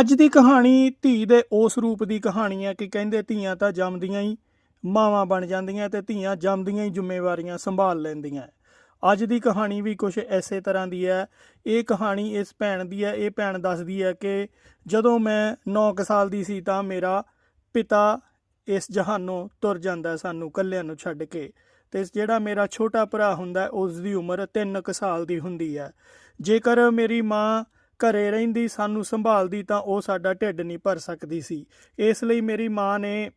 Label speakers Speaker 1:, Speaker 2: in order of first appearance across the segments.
Speaker 1: ਅੱਜ ਦੀ ਕਹਾਣੀ ਧੀ ਦੇ ਉਸ ਰੂਪ ਦੀ ਕਹਾਣੀ ਹੈ ਕਿ ਕਹਿੰਦੇ ਧੀਆਂ ਤਾਂ ਜੰਮਦੀਆਂ ਹੀ ਮਾਵਾਂ ਬਣ ਜਾਂਦੀਆਂ ਤੇ ਧੀਆਂ ਜੰਮਦੀਆਂ ਹੀ ਜ਼ਿੰਮੇਵਾਰੀਆਂ ਸੰਭਾਲ ਲੈਂਦੀਆਂ। ਅੱਜ ਦੀ ਕਹਾਣੀ ਵੀ ਕੁਝ ਐਸੇ ਤਰ੍ਹਾਂ ਦੀ ਹੈ। ਇਹ ਕਹਾਣੀ ਇਸ ਭੈਣ ਦੀ ਹੈ। ਇਹ ਭੈਣ ਦੱਸਦੀ ਹੈ ਕਿ ਜਦੋਂ ਮੈਂ 9 ਸਾਲ ਦੀ ਸੀ ਤਾਂ ਮੇਰਾ ਪਿਤਾ ਇਸ ਜਹਾਨੋਂ ਤੁਰ ਜਾਂਦਾ ਸਾਨੂੰ ਕੱਲਿਆਂ ਨੂੰ ਛੱਡ ਕੇ ਤੇ ਜਿਹੜਾ ਮੇਰਾ ਛੋਟਾ ਭਰਾ ਹੁੰਦਾ ਹੈ, ਉਸ ਦੀ ਉਮਰ 3 ਸਾਲ ਦੀ ਹੁੰਦੀ ਹੈ। ਜੇਕਰ ਮੇਰੀ ਮਾਂ ਘਰੇ ਰਹਿੰਦੀ, ਸਾਨੂੰ ਸੰਭਾਲਦੀ ਤਾਂ ਉਹ ਸਾਡਾ ਢਿੱਡ ਨਹੀਂ ਭਰ ਸਕਦੀ ਸੀ। ਇਸ ਲਈ ਮੇਰੀ ਮਾਂ ਨੇ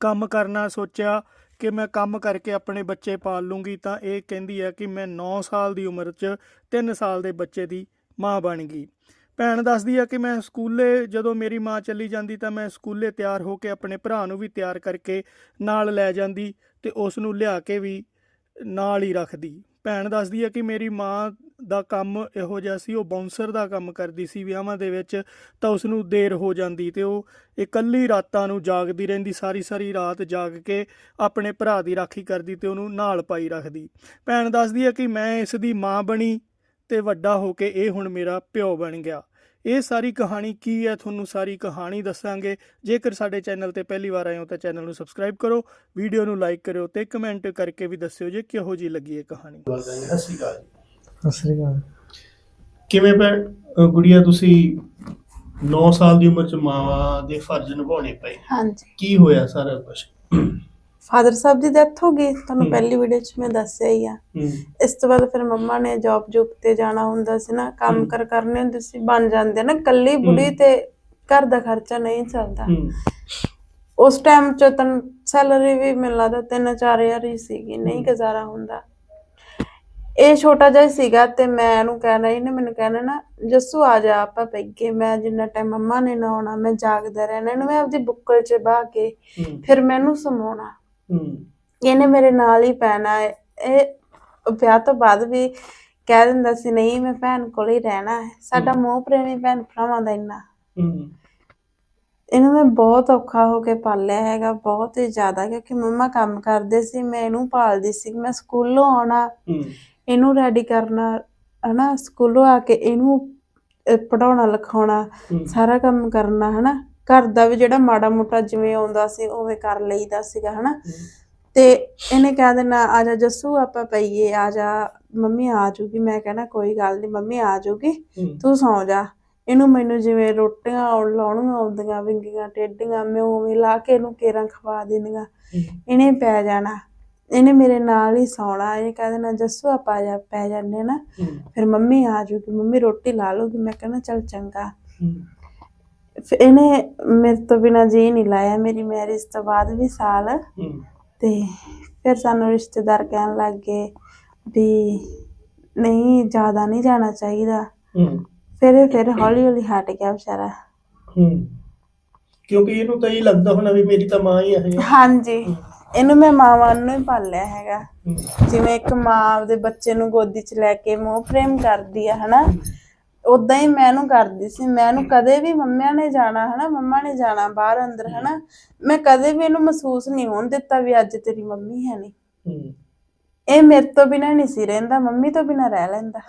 Speaker 1: ਕੰਮ ਕਰਨਾ ਸੋਚਿਆ ਕਿ ਮੈਂ ਕੰਮ ਕਰਕੇ ਆਪਣੇ ਬੱਚੇ ਪਾਲ ਲੂੰਗੀ ਤਾਂ ਇਹ ਕਹਿੰਦੀ ਹੈ ਕਿ ਮੈਂ 9 ਸਾਲ ਦੀ ਉਮਰ 'ਚ 3 ਸਾਲ ਦੇ ਬੱਚੇ ਦੀ ਮਾਂ ਬਣ ਗਈ। ਭੈਣ ਦੱਸਦੀ ਹੈ ਕਿ ਮੈਂ ਸਕੂਲੇ, ਜਦੋਂ ਮੇਰੀ ਮਾਂ ਚਲੀ ਜਾਂਦੀ ਤਾਂ ਮੈਂ ਸਕੂਲੇ ਤਿਆਰ ਹੋ ਕੇ ਆਪਣੇ ਭਰਾ ਨੂੰ ਵੀ ਤਿਆਰ ਕਰਕੇ ਨਾਲ ਲੈ ਜਾਂਦੀ ਤੇ ਉਸ ਨੂੰ ਲਿਆ ਕੇ ਵੀ ਨਾਲ ਹੀ ਰੱਖਦੀ। ਭੈਣ ਦੱਸਦੀ ਹੈ ਕਿ ਮੇਰੀ ਮਾਂ ਦਾ ਕੰਮ ਇਹੋ ਜਿਹਾ ਸੀ, ਉਹ ਬਾਉਂਸਰ ਦਾ ਕੰਮ ਕਰਦੀ ਸੀ ਵਿਆਹਾਂ ਦੇ ਵਿੱਚ, ਤਾਂ ਉਸ ਨੂੰ ਦੇਰ ਹੋ ਜਾਂਦੀ ਤੇ ਉਹ ਇਕੱਲੀ ਰਾਤਾਂ ਨੂੰ ਜਾਗਦੀ ਰਹਿੰਦੀ, ਸਾਰੀ ਸਾਰੀ ਰਾਤ ਜਾਗ ਕੇ ਆਪਣੇ ਭਰਾ ਦੀ ਰਾਖੀ ਕਰਦੀ ਤੇ ਉਹਨੂੰ ਨਾਲ ਪਾਈ ਰੱਖਦੀ। ਭੈਣ ਦੱਸਦੀ ਹੈ ਕਿ ਮੈਂ ਇਸ ਦੀ ਮਾਂ ਬਣੀ ਤੇ ਵੱਡਾ ਹੋ ਕੇ ਇਹ ਹੁਣ ਮੇਰਾ ਪਿਓ ਬਣ ਗਿਆ। ਇਹ ਸਾਰੀ ਕਹਾਣੀ ਕੀ ਹੈ? ਤੁਹਾਨੂੰ ਸਾਰੀ ਕਹਾਣੀ ਦੱਸਾਂਗੇ। ਜੇਕਰ ਸਾਡੇ ਚੈਨਲ ਤੇ ਪਹਿਲੀ ਵਾਰ ਆਏ ਹੋ ਤਾਂ ਚੈਨਲ ਨੂੰ ਸਬਸਕ੍ਰਾਈਬ ਕਰੋ, ਵੀਡੀਓ ਨੂੰ ਲਾਈਕ ਕਰਿਓ ਤੇ ਕਮੈਂਟ ਕਰਕੇ ਵੀ ਦੱਸਿਓ ਜੇ ਕਿਹੋ ਜੀ ਲੱਗੀ ਇਹ ਕਹਾਣੀ। ਸਤਿ ਸ਼੍ਰੀ ਅਕਾਲ
Speaker 2: ਸਤਿ ਸ੍ਰੀ ਅਕਾਲ।
Speaker 1: ਕਿਵੇਂ ਅ, ਗੁੜੀਆ ਤੁਸੀਂ 9 ਸਾਲ ਦੀ ਉਮਰ ਚ ਮਾਵਾ ਦੇ ਫਰਜ਼ ਨਿਭਾਉਣੇ ਪਏ।
Speaker 3: ਹਾਂਜੀ।
Speaker 1: ਕੀ ਹੋਇਆ ਸਾਰਾ ਕੁਝ
Speaker 3: ਫਾਦਰ ਸਾਹਿਬ ਦੀ ਡੈਥ ਹੋ ਗਈ। ਤੁਹਾਨੂੰ। ਪਹਿਲੀ ਵੀਡੀਓ 'ਚ ਮੈਂ ਦੱਸਿਆ ਹੀ ਆ। ਇਸ ਤੋਂ ਬਾਅਦ ਫਿਰ ਮੰਮਾ ਨੇ ਜੌਬ ਜੂਬ ਤੇ ਜਾਣਾ ਹੁੰਦਾ ਸੀ ਨਾ ਕੰਮ। ਕਰ ਕਰਨੇ ਹੁੰਦੇ ਸੀ ਬਣ ਜਾਂਦੇ ਨਾ। ਕੱਲੀ ਬੁੜੀ। ਤੇ ਘਰ ਦਾ ਖਰਚਾ ਨਹੀਂ ਚੱਲਦਾ। ਉਸ ਟਾਈਮ ਚ ਤਾਂ ਸੈਲਰੀ ਵੀ ਮੈਨੂੰ ਲੱਗਦਾ 3-4000 ਹੀ ਸੀਗੀ। ਨਹੀਂ। ਗੁਜ਼ਾਰਾ ਹੁੰਦਾ। ਇਹ ਛੋਟਾ ਜਿਹਾ ਹੀ ਸੀਗਾ ਤੇ ਮੈਂ ਇਹਨੂੰ ਕਹਿਣਾ ਇਹਨੇ ਮੈਨੂੰ ਕਹਿਣਾ ਨਾ ਜੱਸੂ ਆ ਜਾ ਆਪਾਂ ਪਈਏ ਮੈਂ ਜਿੰਨਾ ਟਾਈਮ ਮੰਮਾ ਨੇ ਨਾ ਆਉਣਾ ਮੈਂ ਜਾਗਦਾ ਰਹਿਣਾ ਇਹਨੂੰ ਮੈਂ ਆਪਦੀ ਬੁੱਕਲ 'ਚ ਬਾਹ ਕੇ ਫਿਰ ਮੈਨੂੰ ਸਮਾਉਣਾ। ਇਹਨੇ ਮੇਰੇ ਨਾਲ ਹੀ ਪੈਣਾ ਹੈ। ਇਹ ਵਿਆਹ ਤੋਂ ਬਾਅਦ ਵੀ ਕਹਿ ਦਿੰਦਾ ਸੀ ਨਹੀਂ ਮੈਂ ਭੈਣ ਕੋਲ ਹੀ ਰਹਿਣਾ ਹੈ। ਸਾਡਾ। ਮੋਹ ਪ੍ਰੇਮੀ ਭੈਣ ਭਰਾਵਾਂ ਦਾ ਇੰਨਾ। ਇਹਨੂੰ ਮੈਂ ਬਹੁਤ ਔਖਾ ਹੋ ਕੇ ਪਾਲਿਆ ਹੈਗਾ ਬਹੁਤ ਹੀ ਜ਼ਿਆਦਾ ਕਿਉਂਕਿ ਮੰਮਾ ਕੰਮ ਕਰਦੇ ਸੀ ਮੈਂ ਇਹਨੂੰ ਪਾਲਦੀ ਸੀ ਮੈਂ ਸਕੂਲੋਂ ਆਉਣਾ। ਇਹਨੂੰ ਰੈਡੀ ਕਰਨਾ ਹਨਾ ਸਕੂਲੋਂ ਆ ਕੇ ਇਹਨੂੰ ਅਹ, ਪੜ੍ਹਾਉਣਾ ਲਿਖਾਉਣਾ ਸਾਰਾ ਕੰਮ ਕਰਨਾ ਹਨਾ। ਘਰ ਦਾ ਵੀ ਜਿਹੜਾ ਮਾੜਾ ਮੋਟਾ ਜਿਵੇਂ ਆਉਂਦਾ ਸੀ ਉਵੇਂ ਕਰ ਲਈਦਾ ਸੀਗਾ ਹਨਾ। ਤੇ ਇਹਨੇ ਕਹਿ ਦੇਣਾ ਆ ਜਾ ਜੱਸੂ ਆਪਾਂ ਪਈਏ ਆ ਜਾ। ਮੰਮੀ ਆ ਜੂਗੀ। ਮੈਂ ਕਹਿਣਾ ਕੋਈ ਗੱਲ ਨਹੀਂ ਮੰਮੀ ਆ ਜੂਗੀ। ਤੂੰ ਸੌਂ ਜਾ। ਇਹਨੂੰ ਮੈਨੂੰ ਜਿਵੇਂ ਰੋਟੀਆਂ ਆਉਣ ਲਾਉਣੀਆਂ ਆਉਂਦੀਆਂ ਵਿੰਗੀਆਂ ਟੇਡੀਆਂ ਮੈਂ ਉਵੇਂ ਲਾ ਕੇ ਇਹਨੂੰ ਕੇਰਾਂ ਖਵਾ ਦੇਣੀਆਂ। ਇਹਨੇ ਪੈ ਜਾਣਾ। ਇਹਨੇ ਮੇਰੇ ਨਾਲ ਹੀ ਸੌਣਾ ਇਹ ਕਹਿ ਦੇਣਾ ਜੱਸੂ ਆਪਾਂ ਜਾ ਪੈ ਜਾਂਦੇ ਨਾ। ਫਿਰ ਮੰਮੀ ਆ ਜੂਗੀ ਮੰਮੀ ਰੋਟੀ ਲਾ ਲੂਗੀ ਮੈਂ ਕਹਿਣਾ ਚੱਲ ਚੰਗਾ। ਫਿਰ ਇਹਨੇ ਮੇਰੇ ਤੋਂ ਬਿਨਾ ਜੀ ਨਹੀਂ ਲਾਇਆ ਮੇਰੀ ਮੈਰਿਜ ਤੋਂ ਬਾਅਦ ਵੀ ਸਾਲ। ਤੇ ਫਿਰ ਸਾਨੂੰ ਰਿਸ਼ਤੇਦਾਰ ਕਹਿਣ ਲੱਗ ਗਏ ਵੀ ਨਹੀਂ ਜ਼ਿਆਦਾ ਨਹੀਂ ਜਾਣਾ ਚਾਹੀਦਾ। ਫਿਰ ਫਿਰ ਹੌਲੀ ਹੌਲੀ ਹਟ ਗਿਆ ਵਿਚਾਰਾ।
Speaker 1: ਕਿਉਂਕਿ ਇਹਨੂੰ ਤਾਂ ਇਹ ਲੱਗਦਾ ਹੋਣਾ ਵੀ ਮੇਰੀ ਤਾਂ ਮਾਂ ਹੀ ਹੈ
Speaker 3: ਹਾਂਜੀ। ਇਹਨੂੰ ਮੈਂ ਮਾਵਾਂ ਨੂੰ ਹੀ ਪਾਲਿਆ ਹੈਗਾ। ਜਿਵੇਂ ਇੱਕ ਮਾਂ ਆਪਦੇ ਬੱਚੇ ਨੂੰ ਗੋਦੀ 'ਚ ਲੈ ਕੇ ਮੋਹ ਪ੍ਰੇਮ ਕਰਦੀ ਆ ਹਨਾ? ਉਦਾਂ ਹੀ ਮੈਂ ਇਹਨੂੰ ਕਰਦੀ ਸੀ। ਮੈਂ ਇਹਨੂੰ ਕਦੇ ਵੀ ਮੰਮਿਆਂ ਨੇ ਜਾਣਾ ਹਨਾ? ਮੰਮਾ ਨੇ ਜਾਣਾ ਬਾਹਰ ਅੰਦਰ ਹਨਾ? ਮੈਂ ਕਦੇ ਵੀ ਇਹਨੂੰ ਮਹਿਸੂਸ ਨਹੀਂ ਹੋਣ ਦਿੱਤਾ ਵੀ ਅੱਜ ਤੇਰੀ ਮੰਮੀ ਹੈ ਨਹੀਂ। ਇਹ ਮੇਰੇ ਤੋਂ ਬਿਨਾ ਨਹੀਂ ਸੀ ਰਹਿੰਦਾ ਮੰਮੀ ਤੋਂ ਬਿਨਾ ਰਹਿ ਲੈਂਦਾ।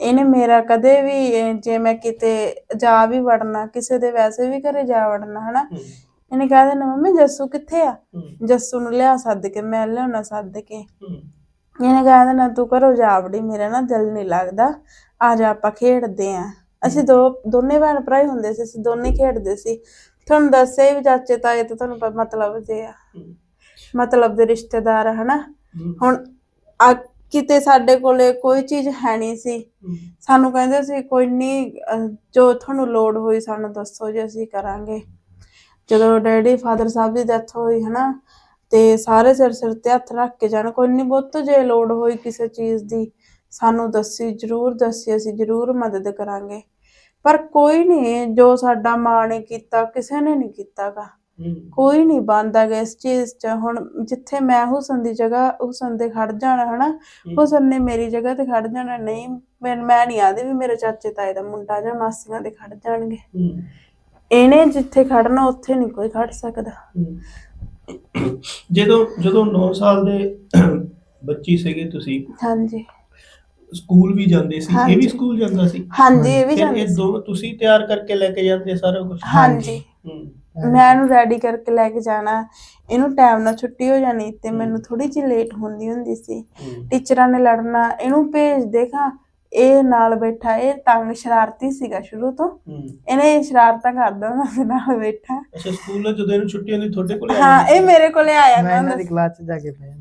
Speaker 3: ਇਹਨੇ ਮੇਰਾ ਕਦੇ ਵੀ ਜੇ ਮੈਂ ਕਿਤੇ ਜਾ ਵੀ ਵੜਨਾ ਕਿਸੇ ਦੇ ਵੈਸੇ ਵੀ ਘਰੇ ਜਾ ਵੜਨਾ ਹਨਾ? ਇਹਨੇ ਕਹਿ ਦੇਣਾ ਮੰਮੀ ਜੱਸੂ ਕਿੱਥੇ ਆ? ਜੱਸੂ ਨੂੰ ਲਿਆ ਸੱਦ ਕੇ ਮੈਂ ਲਿਆਉਣਾ ਸੱਦ ਕੇ। ਇਹਨੇ ਕਹਿ ਦੇਣਾ ਤੂੰ ਘਰੋਂ ਜਾ ਵੜੀ ਮੇਰਾ ਨਾ ਦਿਲ ਨਹੀਂ ਲੱਗਦਾ। ਆ ਜਾ ਆਪਾਂ ਖੇਡਦੇ ਆਂ। ਅਸੀਂ ਦੋ ਦੋਨੇ ਭੈਣ ਭਰਾ ਹੀ ਹੁੰਦੇ ਸੀ ਅਸੀਂ ਦੋਨੇ ਖੇਡਦੇ ਸੀ। ਤੁਹਾਨੂੰ ਦੱਸਿਆ ਵੀ ਚਾਚੇ ਤਾਏ ਤੇ ਤੁਹਾਨੂੰ ਪ- ਮਤਲਬ ਦੇ ਆ। ਮਤਲਬ ਦੇ ਰਿਸ਼ਤੇਦਾਰ ਆ, ਹਨਾ? ਹੁਣ ਆ ਕਿਤੇ ਸਾਡੇ ਕੋਲੇ ਕੋਈ ਚੀਜ਼ ਹੈ ਨਹੀਂ ਸੀ। ਸਾਨੂੰ ਕਹਿੰਦੇ ਸੀ ਕੋਈ ਨਹੀਂ ਅਹ, ਜੋ ਤੁਹਾਨੂੰ ਲੋੜ ਹੋਈ ਸਾਨੂੰ ਦੱਸੋ ਜੀ ਅਸੀਂ ਕਰਾਂਗੇ। ਜਦੋਂ ਡੈਡੀ ਫਾਦਰ ਸਾਹਿਬ ਦੀ ਡੈਥ ਹੋਈ ਹਨਾ ਤੇ ਸਾਰੇ ਸਿਰ ਸਿਰ ਤੇ ਹੱਥ ਰੱਖ ਕੇ ਜਾਣ ਕੋਈ ਨਹੀਂ ਬਹੁਤ ਜੇ ਲੋੜ ਹੋਈ ਕਿਸੇ ਚੀਜ਼ ਦੀ ਸਾਨੂੰ ਦੱਸੀ ਜਰੂਰ ਦੱਸੀ ਅਸੀਂ ਜਰੂਰ ਮਦਦ ਕਰਾਂਗੇ। ਪਰ ਕੋਈ ਨਹੀਂ ਜੋ ਸਾਡਾ ਮਾਂ ਨੇ ਕੀਤਾ ਕਿਸੇ ਨੇ ਨਹੀਂ ਕੀਤਾਗਾ। ਕੋਈ ਨਹੀਂ ਬੰਦਾ ਗਾ ਇਸ ਚੀਜ਼ 'ਚ। ਹੁਣ ਜਿੱਥੇ ਮੈਂ ਹੁਸਨ ਦੀ ਜਗ੍ਹਾ ਹੁਸਨ ਦੇ ਖੜ ਜਾਣਾ ਹਨਾ ਹੁਸਨ ਨੇ ਮੇਰੀ ਜਗ੍ਹਾ ਤੇ ਖੜ ਜਾਣਾ ਨਹੀਂ ਮੈਂ ਨਹੀਂ ਆਦੀ ਵੀ ਮੇਰੇ ਚਾਚੇ ਤਾਏ ਦਾ ਮੁੰਡਾ ਜਾਂ ਮਾਸੀਆਂ ਦੇ ਖੜ ਜਾਣਗੇ। ਇਹਨੇ ਜਿੱਥੇ ਖੜਨਾ ਉੱਥੇ ਨਹੀਂ ਕੋਈ ਖੜ ਸਕਦਾ।
Speaker 1: ਜਦੋਂ ਜਦੋਂ 9 ਸਾਲ ਦੇ ਬੱਚੀ ਸੀਗੇ ਤੁਸੀਂ
Speaker 3: ਹਾਂਜੀ।
Speaker 4: ਸਕੂਲ ਵੀ ਜਾਂਦੇ ਸੀ ਇਹ ਵੀ। ਸਕੂਲ ਜਾਂਦਾ ਸੀ?
Speaker 3: ਹਾਂਜੀ ਇਹ ਵੀ ਜਾਂਦੇ
Speaker 4: ਇਹ ਦੋ ਤੁਸੀਂ ਤਿਆਰ ਕਰਕੇ ਲੈ ਕੇ ਜਾਂਦੇ ਸਾਰਾ ਕੁਝ
Speaker 3: ਹਾਂਜੀ। ਮੈਂ ਇਹਨੂੰ ਰੈਡੀ ਕਰਕੇ ਲੈ ਕੇ ਜਾਣਾ। ਇਹਨੂੰ ਟਾਈਮ ਨਾਲ ਛੁੱਟੀ ਹੋ ਜਾਣੀ ਤੇ ਮੈਨੂੰ ਥੋੜੀ ਜਿਹੀ ਲੇਟ ਹੁੰਦੀ ਹੁੰਦੀ ਸੀ। ਟੀਚਰਾਂ ਨੇ ਲੜਨਾ ਇਹਨੂੰ ਭੇਜ ਦੇਖਾਂ ਇਹ ਨਾਲ ਬੈਠਾ ਇਹ ਤੰਗ ਸ਼ਰਾਰਤੀ ਸੀਗਾ ਸ਼ੁਰੂ ਤੋਂ। ਇਹਨੇ ਸ਼ਰਾਰਤਾਂ ਕਰਦਾ ਹੁੰਦਾ ਸੀ ਨਾਲ ਬੈਠਾ।
Speaker 4: ਅੱਛਾ ਸਕੂਲ ਜਦੋਂ ਇਹਨੂੰ ਛੁੱਟੀ ਹੁੰਦੀ ਤੁਹਾਡੇ ਕੋਲ
Speaker 3: ਹਾਂ ਇਹ ਮੇਰੇ ਕੋਲੇ ਆਇਆ
Speaker 2: ਮੈਂ
Speaker 3: ਨਾ
Speaker 2: ਇਹਨਾਂ ਦੀ ਕਲਾਸ 'ਚ ਜਾ ਕੇ ਪਿਆ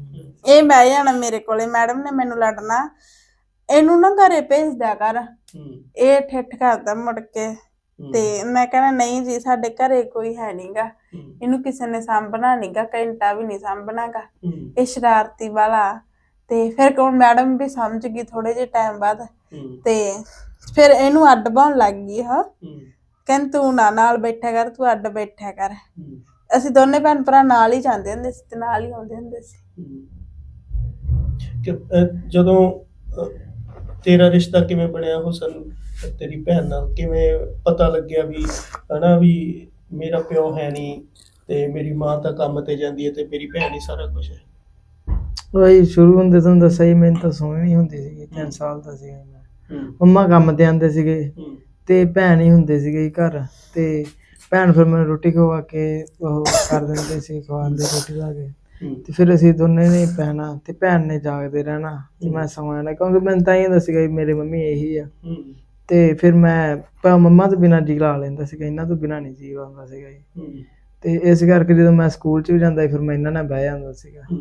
Speaker 3: ਇਹ ਬਹਿ ਜਾਣਾ ਮੇਰੇ ਕੋਲੇ ਮੈਡਮ ਨੇ ਮੈਨੂੰ ਲੜਨਾ। ਇਹਨੂੰ ਨਾ ਘਰੇ ਭੇਜ ਦਿਆ ਕਰ।
Speaker 4: ਹੂੰ।
Speaker 3: ਇਹ ਠਿੱਠ ਕਰਦਾ ਮੁੜ ਕੇ। ਤੇ ਮੈਂ ਕਹਿਣਾ ਨਹੀਂ ਜੀ ਸਾਡੇ ਘਰੇ ਕੋਈ ਹੈ ਨਹੀਂਗਾ ਇਹਨੂੰ ਕਿਸੇ ਨੇ ਸਾਂਭਣਾ ਨਹੀਂਗਾ ਘੰਟਾ ਵੀ ਨਹੀਂ ਸਾਂਭਣਾਗਾ ਇਹ ਸ਼ਰਾਰਤੀ ਵਾਲਾ। ਤੇ ਫਿਰ ਕੋਣ ਮੈਡਮ ਵੀ ਸਮਝ ਗਈ ਥੋੜੇ ਜਿਹੇ ਟਾਈਮ ਬਾਅਦ
Speaker 4: ਹੂੰ,
Speaker 3: ਤੇ ਫਿਰ ਇਹਨੂੰ ਅੱਡ ਪਾਉਣ ਲੱਗ ਗਈ ਹਾਂ
Speaker 4: ਹੂੰ,
Speaker 3: ਕਹਿੰਦੀ ਤੂੰ ਨਾ ਨਾਲ ਬੈਠਿਆ ਕਰ ਤੂੰ ਅੱਡ ਬੈਠਿਆ ਕਰ।
Speaker 4: ਹੂੰ,
Speaker 3: ਅਸੀਂ ਦੋਨੇ ਭੈਣ ਭਰਾ ਨਾਲ ਹੀ ਜਾਂਦੇ ਹੁੰਦੇ ਸੀ ਤੇ ਨਾਲ ਹੀ ਆਉਂਦੇ ਹੁੰਦੇ ਸੀ।
Speaker 4: ਹੂੰ। ਕਿ, ਅਹ, ਜਦੋਂ ਅਹ, ਤੇਰਾ ਰਿਸ਼ਤਾ ਕਿਵੇਂ ਬਣਿਆ ਹੁਸਨ ਤੇਰੀ ਭੈਣ ਨਾਲ ਕਿਵੇਂ ਪਤਾ ਲੱਗਿਆ ਵੀ ਹਨਾ ਵੀ ਮੇਰਾ ਪਿਓ ਹੈ ਨਹੀਂ ਤੇ ਮੇਰੀ ਮਾਂ ਤਾਂ ਕੰਮ ਤੇ ਜਾਂਦੀ ਹੈ ਤੇ ਮੇਰੀ ਭੈਣ ਹੀ ਸਾਰਾ ਕੁਝ ਹੈ?
Speaker 2: ਉਹੀ ਸ਼ੁਰੂ ਹੁੰਦੇ ਤੁਹਾਨੂੰ ਦੱਸਿਆ ਹੀ ਮੈਨੂੰ ਤਾਂ ਸੁਣੀ ਨਹੀਂ ਹੁੰਦੀ ਸੀ 3 ਸਾਲ ਦਾ ਸੀਗਾ ਮੈਂ। ਮੰਮਾ ਕੰਮ ਤੇ ਆਉਂਦੇ ਸੀਗੇ ਤੇ ਭੈਣ ਹੀ ਹੁੰਦੇ ਸੀਗੇ ਘਰ ਤੇ ਭੈਣ ਫਿਰ ਮੈਨੂੰ ਰੋਟੀ ਖਵਾ ਕੇ ਉਹ ਕਰ ਦਿੰਦੇ ਸੀ ਖਵਾਉਂਦੇ ਰੋਟੀ ਲਾ ਕੇ। ਤੇ ਫਿਰ ਅਸੀਂ ਦੋਨੇ ਨੇ ਪੈਣਾ ਤੇ ਭੈਣ ਨੇ ਜਾਗਦੇ ਰਹਿਣਾ ਤੇ ਮੈਂ ਸੌਂ ਜਾਣਾ ਕਿਉਂਕਿ ਮੈਨੂੰ ਤਾਂ ਇਹ ਦੱਸਿਆ ਵੀ ਮੇਰੇ ਮੰਮੀ ਇਹੀ ਆ। ਤੇ ਫਿਰ ਮੈਂ ਪ- ਮੰਮਾ ਤੋਂ ਬਿਨਾਂ ਜੀ ਲਾ ਲੈਂਦਾ ਸੀਗਾ ਇਹਨਾਂ ਤੋਂ ਬਿਨਾਂ ਨਹੀਂ ਜੀ ਲਾਉਂਦਾ ਸੀਗਾ ਤੇ ਇਸ ਕਰਕੇ ਜਦੋਂ ਮੈਂ ਸਕੂਲ 'ਚ ਵੀ ਜਾਂਦਾ ਸੀ ਫਿਰ ਮੈਂ ਇਹਨਾਂ ਨਾਲ ਬਹਿ ਜਾਂਦਾ ਸੀਗਾ। ਤੇ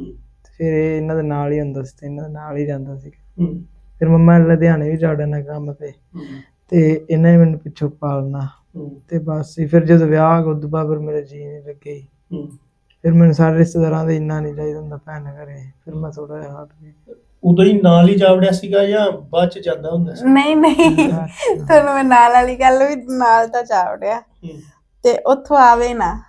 Speaker 2: ਫਿਰ ਇਹ ਇਹਨਾਂ ਦੇ ਨਾਲ ਹੀ ਹੁੰਦਾ ਸੀ ਤੇ ਇਹਨਾਂ ਦੇ ਨਾਲ ਹੀ ਜਾਂਦਾ ਸੀ
Speaker 4: ਹੂੰ,
Speaker 2: ਫਿਰ ਮੰਮਾ ਲੁਧਿਆਣੇ ਵੀ ਜਾੜਨਾ ਕੰਮ ਤੇ। ਤੇ ਇਹਨਾਂ ਨੇ ਮੈਨੂੰ ਪਿੱਛੋਂ ਪਾਲਣਾ। ਤੇ ਬਸ ਜੀ, ਫਿਰ ਜਦੋਂ ਵਿਆਹ ਹੋ ਗਿਆ ਬਾਅਦ ਫਿਰ ਮੇਰੇ ਜੀ ਨਹੀਂ ਲੱਗੇ।
Speaker 4: ਹੂੰ।
Speaker 2: ਫਿਰ ਮੈਨੂੰ ਸਾਰੇ ਰਿਸ਼ਤੇਦਾਰਾਂ ਦੇ ਇੰਨਾ ਨਹੀਂ ਚਾਹੀਦਾ ਹੁੰਦਾ ਭੈਣ ਘਰੇ। ਫਿਰ ਮੈਂ ਥੋੜਾ ਜਿਹਾ ਹਟ ਗਿਆ।
Speaker 4: ਉਦੋਂ ਹੀ ਨਾਲ ਹੀ ਜਾਵੜਿਆ ਸੀਗਾ ਜਾਂ ਬਾਅਦ ਚ ਜਾਂਦਾ ਹੁੰਦਾ ਸੀ?
Speaker 3: ਨਹੀਂ ਨਹੀਂ। ਤੁਹਾਨੂੰ ਮੈਂ ਨਾਲ ਵਾਲੀ ਗੱਲ ਵੀ ਨਾਲ ਤਾਂ ਚਾਵੜਿਆ ਤੇ ਉੱਥੋਂ ਆਵੇ ਨਾ।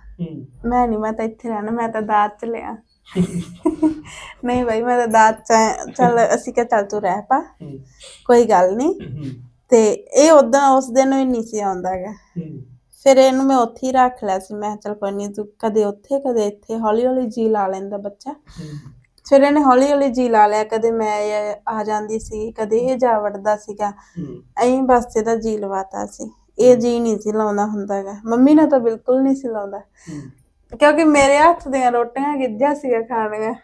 Speaker 3: ਮੈਂ ਨਹੀਂ ਮੈਂ ਤਾਂ ਇੱਥੇ ਰਹਿਣਾ ਮੈਂ ਤਾਂ ਦਾਤ ਚ ਲਿਆ। ਨਹੀਂ ਭਾਈ ਮੈਂ ਦਾਤ ਚ ਚੱਲ ਅਸੀਂ ਕਿਹਾ ਚੱਲ ਤੂੰ ਰਹਿ ਪਾ।
Speaker 4: ਹੂੰ,
Speaker 3: ਕੋਈ ਗੱਲ ਨਹੀਂ।
Speaker 4: ਹੂੰ,
Speaker 3: ਤੇ ਇਹ ਉਦੋਂ ਉਸ ਦਿਨ ਵੀ ਨਹੀਂ ਸੀ ਆਉਂਦਾ ਹੈਗਾ
Speaker 4: ਹੂੰ,
Speaker 3: ਫਿਰ ਇਹਨੂੰ ਮੈਂ ਉੱਥੇ ਹੀ ਰੱਖ ਲਿਆ ਸੀ। ਮੈਂ ਕਿਹਾ ਚੱਲ ਕੋਈ ਨਹੀਂ ਤੂੰ ਕਦੇ ਉੱਥੇ ਕਦੇ ਇੱਥੇ ਹੌਲੀ ਹੌਲੀ ਜੀ ਲਾ ਲੈਂਦਾ ਬੱਚਾ।
Speaker 4: ਹੂੰ,
Speaker 3: ਫਿਰ ਇਹਨੇ ਹੌਲੀ ਹੌਲੀ ਜੀ ਲਾ ਲਿਆ। ਕਦੇ ਮੈਂ ਇਹ ਆ ਜਾਂਦੀ ਸੀ ਕਦੇ ਇਹ ਜਾ ਵੜਦਾ ਸੀਗਾ।
Speaker 4: ਹੂੰ,
Speaker 3: ਐਂ ਬਸ ਇਹਦਾ ਜੀ ਲਵਾਤਾ ਸੀ। ਇਹ ਜੀ ਨਹੀਂ ਸੀ ਲਾਉਂਦਾ ਹੁੰਦਾਗਾ ਮੰਮੀ ਨੇ ਤਾਂ ਬਿਲਕੁਲ ਨਹੀਂ ਸੀ ਲਾਉਂਦਾ।
Speaker 4: ਹੂੰ,
Speaker 3: ਕਿਉਂਕਿ ਮੇਰੇ ਹੱਥ ਦੀਆਂ ਰੋਟੀਆਂ ਗਿੱਜਾ ਸੀਗਾ ਖਾਣੀਆਂ।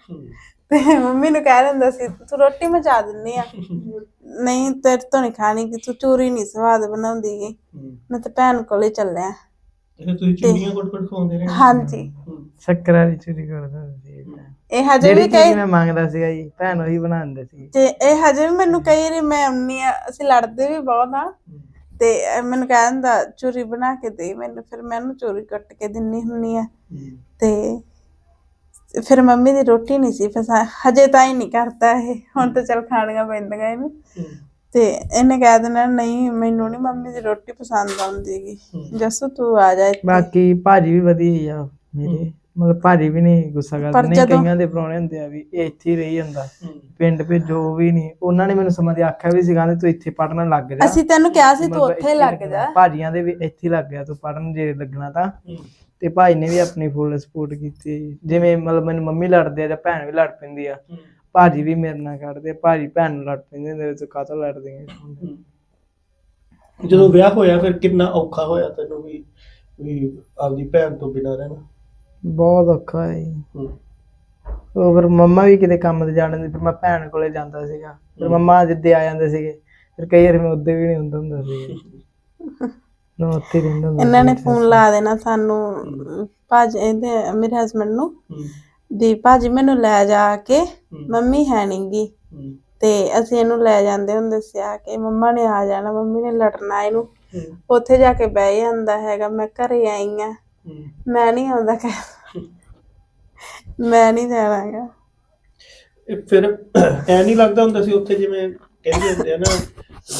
Speaker 3: ਤੇ ਮੰਮੀ ਨੂੰ ਕਹਿ ਦਿੰਦਾ ਸੀ ਤੂੰ ਰੋਟੀ ਮਚਾ ਦਿੰਨੀ ਆ। ਨਹੀਂ ਤੇਰੇ ਤੋਂ ਨਹੀਂ ਖਾਣੀ ਕਿ ਤੂੰ ਚੂਰੀ ਨਹੀਂ ਸਵਾਦ ਬਣਾਉਂਦੀ ਗੀ। ਮੈਂ ਤਾਂ ਭੈਣ ਕੋਲੇ ਚੱਲਿਆ।
Speaker 4: ਇਹ ਤੁਸੀਂ ਚੂੜੀਆਂ ਕੁੱਟ-ਕੁੱਟ ਖਵਾਉਂਦੇ ਰਹੇ?
Speaker 3: ਹਾਂਜੀ।
Speaker 2: ਸ਼ੱਕਰ ਵਾਲੀ ਚੂਰੀ ਕਰਦਾ ਸੀ
Speaker 3: ਇਹ ਹਜੇ
Speaker 2: ਜਿਹੜੀ
Speaker 3: ਵੀ
Speaker 2: ਚੀਜ਼
Speaker 3: ਕਈ
Speaker 2: ਮੈਂ ਮੰਗਦਾ ਸੀਗਾ ਜੀ ਭੈਣ ਉਹੀ ਬਣਾਉਂਦੇ ਸੀ।
Speaker 3: ਤੇ ਇਹ ਹਜੇ ਵੀ ਮੈਨੂੰ ਕਈ ਵਾਰੀ ਮੈਂ ਆਉਂਦੀ ਆ ਅਸੀਂ ਲੜਦੇ ਵੀ ਬਹੁਤ ਆ।
Speaker 4: ਹੂੰ,
Speaker 3: ਤੇ ਇਹ ਮੈਨੂੰ ਕਹਿ ਦਿੰਦਾ ਚੂਰੀ ਬਣਾ ਕੇ ਦੇ ਮੈਨੂੰ ਫਿਰ ਮੈਂ ਉਹਨੂੰ ਚੂਰੀ ਕੱਟ ਕੇ ਦਿੰਨੀ ਹੁੰਨੀ ਆ। ਤੇ ਫਿਰ ਮੰਮੀ ਦੀ ਰੋਟੀ ਨਹੀਂ ਸੀ ਫਸਾ ਹਜੇ ਤਾਂ ਹੀ ਨਹੀਂ ਕਰਦਾ ਇਹ। ਹੁਣ ਤਾਂ ਚਲ ਖਾਣੀਆਂ ਪੈਂਦੀਆਂ ਇਹਨੂੰ। ਤੇ ਇਹਨੇ ਕਹਿ ਦੇਣਾ ਨਹੀਂ ਮੈਨੂੰ ਨਹੀਂ ਮੰਮੀ ਦੀ ਰੋਟੀ ਪਸੰਦ ਆਉਂਦੀਗੀ। ਜਸੂ ਤੂੰ ਆ ਜਾ ਇੱਥੇ।
Speaker 2: ਬਾਕੀ ਭਾਜੀ ਵੀ ਵਧੀਆ ਹੀ ਆ ਮੇਰੇ। ਮਤਲਬ ਭਾਜੀ ਵੀ ਨਹੀਂ ਗੁੱਸਾ
Speaker 3: ਪਰ
Speaker 2: ਕਰਦੇ ਨਹੀਂ
Speaker 3: ਜਦੋਂ-
Speaker 2: ਕਈਆਂ ਦੇ ਪ੍ਰਾਹੁਣੇ ਹੁੰਦੇ ਆ ਵੀ ਇਹ ਇੱਥੇ ਹੀ ਰਹੀ ਜਾਂਦਾ। ਪਿੰਡ ਭੇਜੋ ਵੀ ਨਹੀਂ ਉਹਨਾਂ ਨੇ ਮੈਨੂੰ ਸਮਾਂ ਦੇ ਆਖਿਆ ਵੀ ਸੀ ਕਹਿੰਦੇ ਤੂੰ ਇੱਥੇ ਪੜਨ ਲੱਗ ਜਾ।
Speaker 3: ਅਸੀਂ ਤੈਨੂੰ ਕਿਹਾ ਸੀ ਤੂੰ
Speaker 2: ਮਤਲਬ
Speaker 3: ਉੱਥੇ ਲੱਗ
Speaker 2: ਲੱਗਣਾ।
Speaker 3: ਜਾ।
Speaker 2: ਭਾਜੀਆਂ ਦੇ ਵੀ ਇੱਥੇ ਹੀ ਲੱਗ ਗਿਆ ਤੂੰ ਪੜਨ ਜੇ ਲੱਗਣਾ ਤਾਂ। ਤੇ ਭਾਈ ਨੇ ਵੀ ਆਪਣੀ ਫੁੱਲ ਸਪੋਰਟ ਕੀਤੀ। ਜਿਵੇਂ ਮਤਲਬ ਮੈਨੂੰ ਮੰਮੀ ਲੜਦੇ ਆ ਜਾਂ ਭੈਣ ਵੀ ਲੜ ਪੈਂਦੀ ਆ। ਭਾਜੀ ਵੀ ਮੇਰੇ ਨਾਲ ਖੜਦੇ ਆ ਭਾਜੀ ਭੈਣ ਨੂੰ ਲੜ ਪੈਂਦੇ ਨੇ ਤੇ ਕਾਹਤੋਂ ਲੜਦੇ ਆ।
Speaker 4: ਜਦੋਂ ਵਿਆਹ ਹੋਇਆ ਫਿਰ ਕਿੰਨਾ ਔਖਾ ਹੋਇਆ ਤੈਨੂੰ ਵੀ ਵੀ ਆਪਦੀ ਭੈਣ ਤੋਂ ਬਿਨਾਂ ਰਹਿਣਾ?
Speaker 2: ਬਹੁਤ ਔਖਾ ਹੈ ਜੀ।
Speaker 4: ਹੂੰ,
Speaker 2: ਉਹ ਫਿਰ ਮੰਮਾ ਵੀ ਕਿਤੇ ਕੰਮ ਤੇ ਜਾਣ ਦੀ ਫਿਰ ਮੈਂ ਭੈਣ ਕੋਲੇ ਜਾਂਦਾ ਸੀਗਾ। ਫਿਰ ਮੰਮਾ ਜਿੱਦੇ ਆ ਜਾਂਦੇ ਸੀਗੇ ਫਿਰ ਕਈ ਵਾਰ ਮੈਂ ਉੱਦੇ ਵੀ ਨਹੀਂ ਹੁੰਦਾ ਹੁੰਦਾ ਸੀ ਮੈਂ ਉੱਥੇ ਹੀ ਰਹਿੰਦਾ ਹੁੰਦਾ
Speaker 3: ਇਹਨਾਂ ਨੇ ਫੋਨ ਲਾ ਦੇਣਾ ਸਾਨੂੰ ਭਾਜੀ ਇਹਦੇ ਮੇਰੇ ਹਸਬੰਡ ਨੂੰ।
Speaker 4: ਹੂੰ,
Speaker 3: ਵੀ ਭਾਜੀ ਮੈਨੂੰ ਲੈ ਜਾ ਕੇ ਮੰਮੀ ਹੈ ਨਹੀਂਗੀ
Speaker 4: ਹੂੰ,
Speaker 3: ਤੇ ਅਸੀਂ ਇਹਨੂੰ ਲੈ ਜਾਂਦੇ ਹੁੰਦੇ ਸੀ ਆ ਕੇ ਮੰਮਾ ਨੇ ਆ ਜਾਣਾ ਮੰਮੀ ਨੇ ਲੜਨਾ ਇਹਨੂੰ।
Speaker 4: ਹੂੰ,
Speaker 3: ਉੱਥੇ ਜਾ ਕੇ ਬਹਿ ਜਾਂਦਾ ਹੈਗਾ ਮੈਂ ਘਰੇ ਆਈ ਆ। ਮੈਂ ਨਹੀਂ ਆਉਂਦਾ ਕਹਿ ਮੈਂ ਨਹੀਂ ਜਾਣਾਗਾ
Speaker 4: ਇਹ ਫਿਰ ਐ ਨਹੀਂ ਲੱਗਦਾ ਹੁੰਦਾ ਸੀ ਉੱਥੇ ਜਿਵੇਂ ਕਹਿੰਦੇ ਹੁੰਦੇ ਆ ਨਾ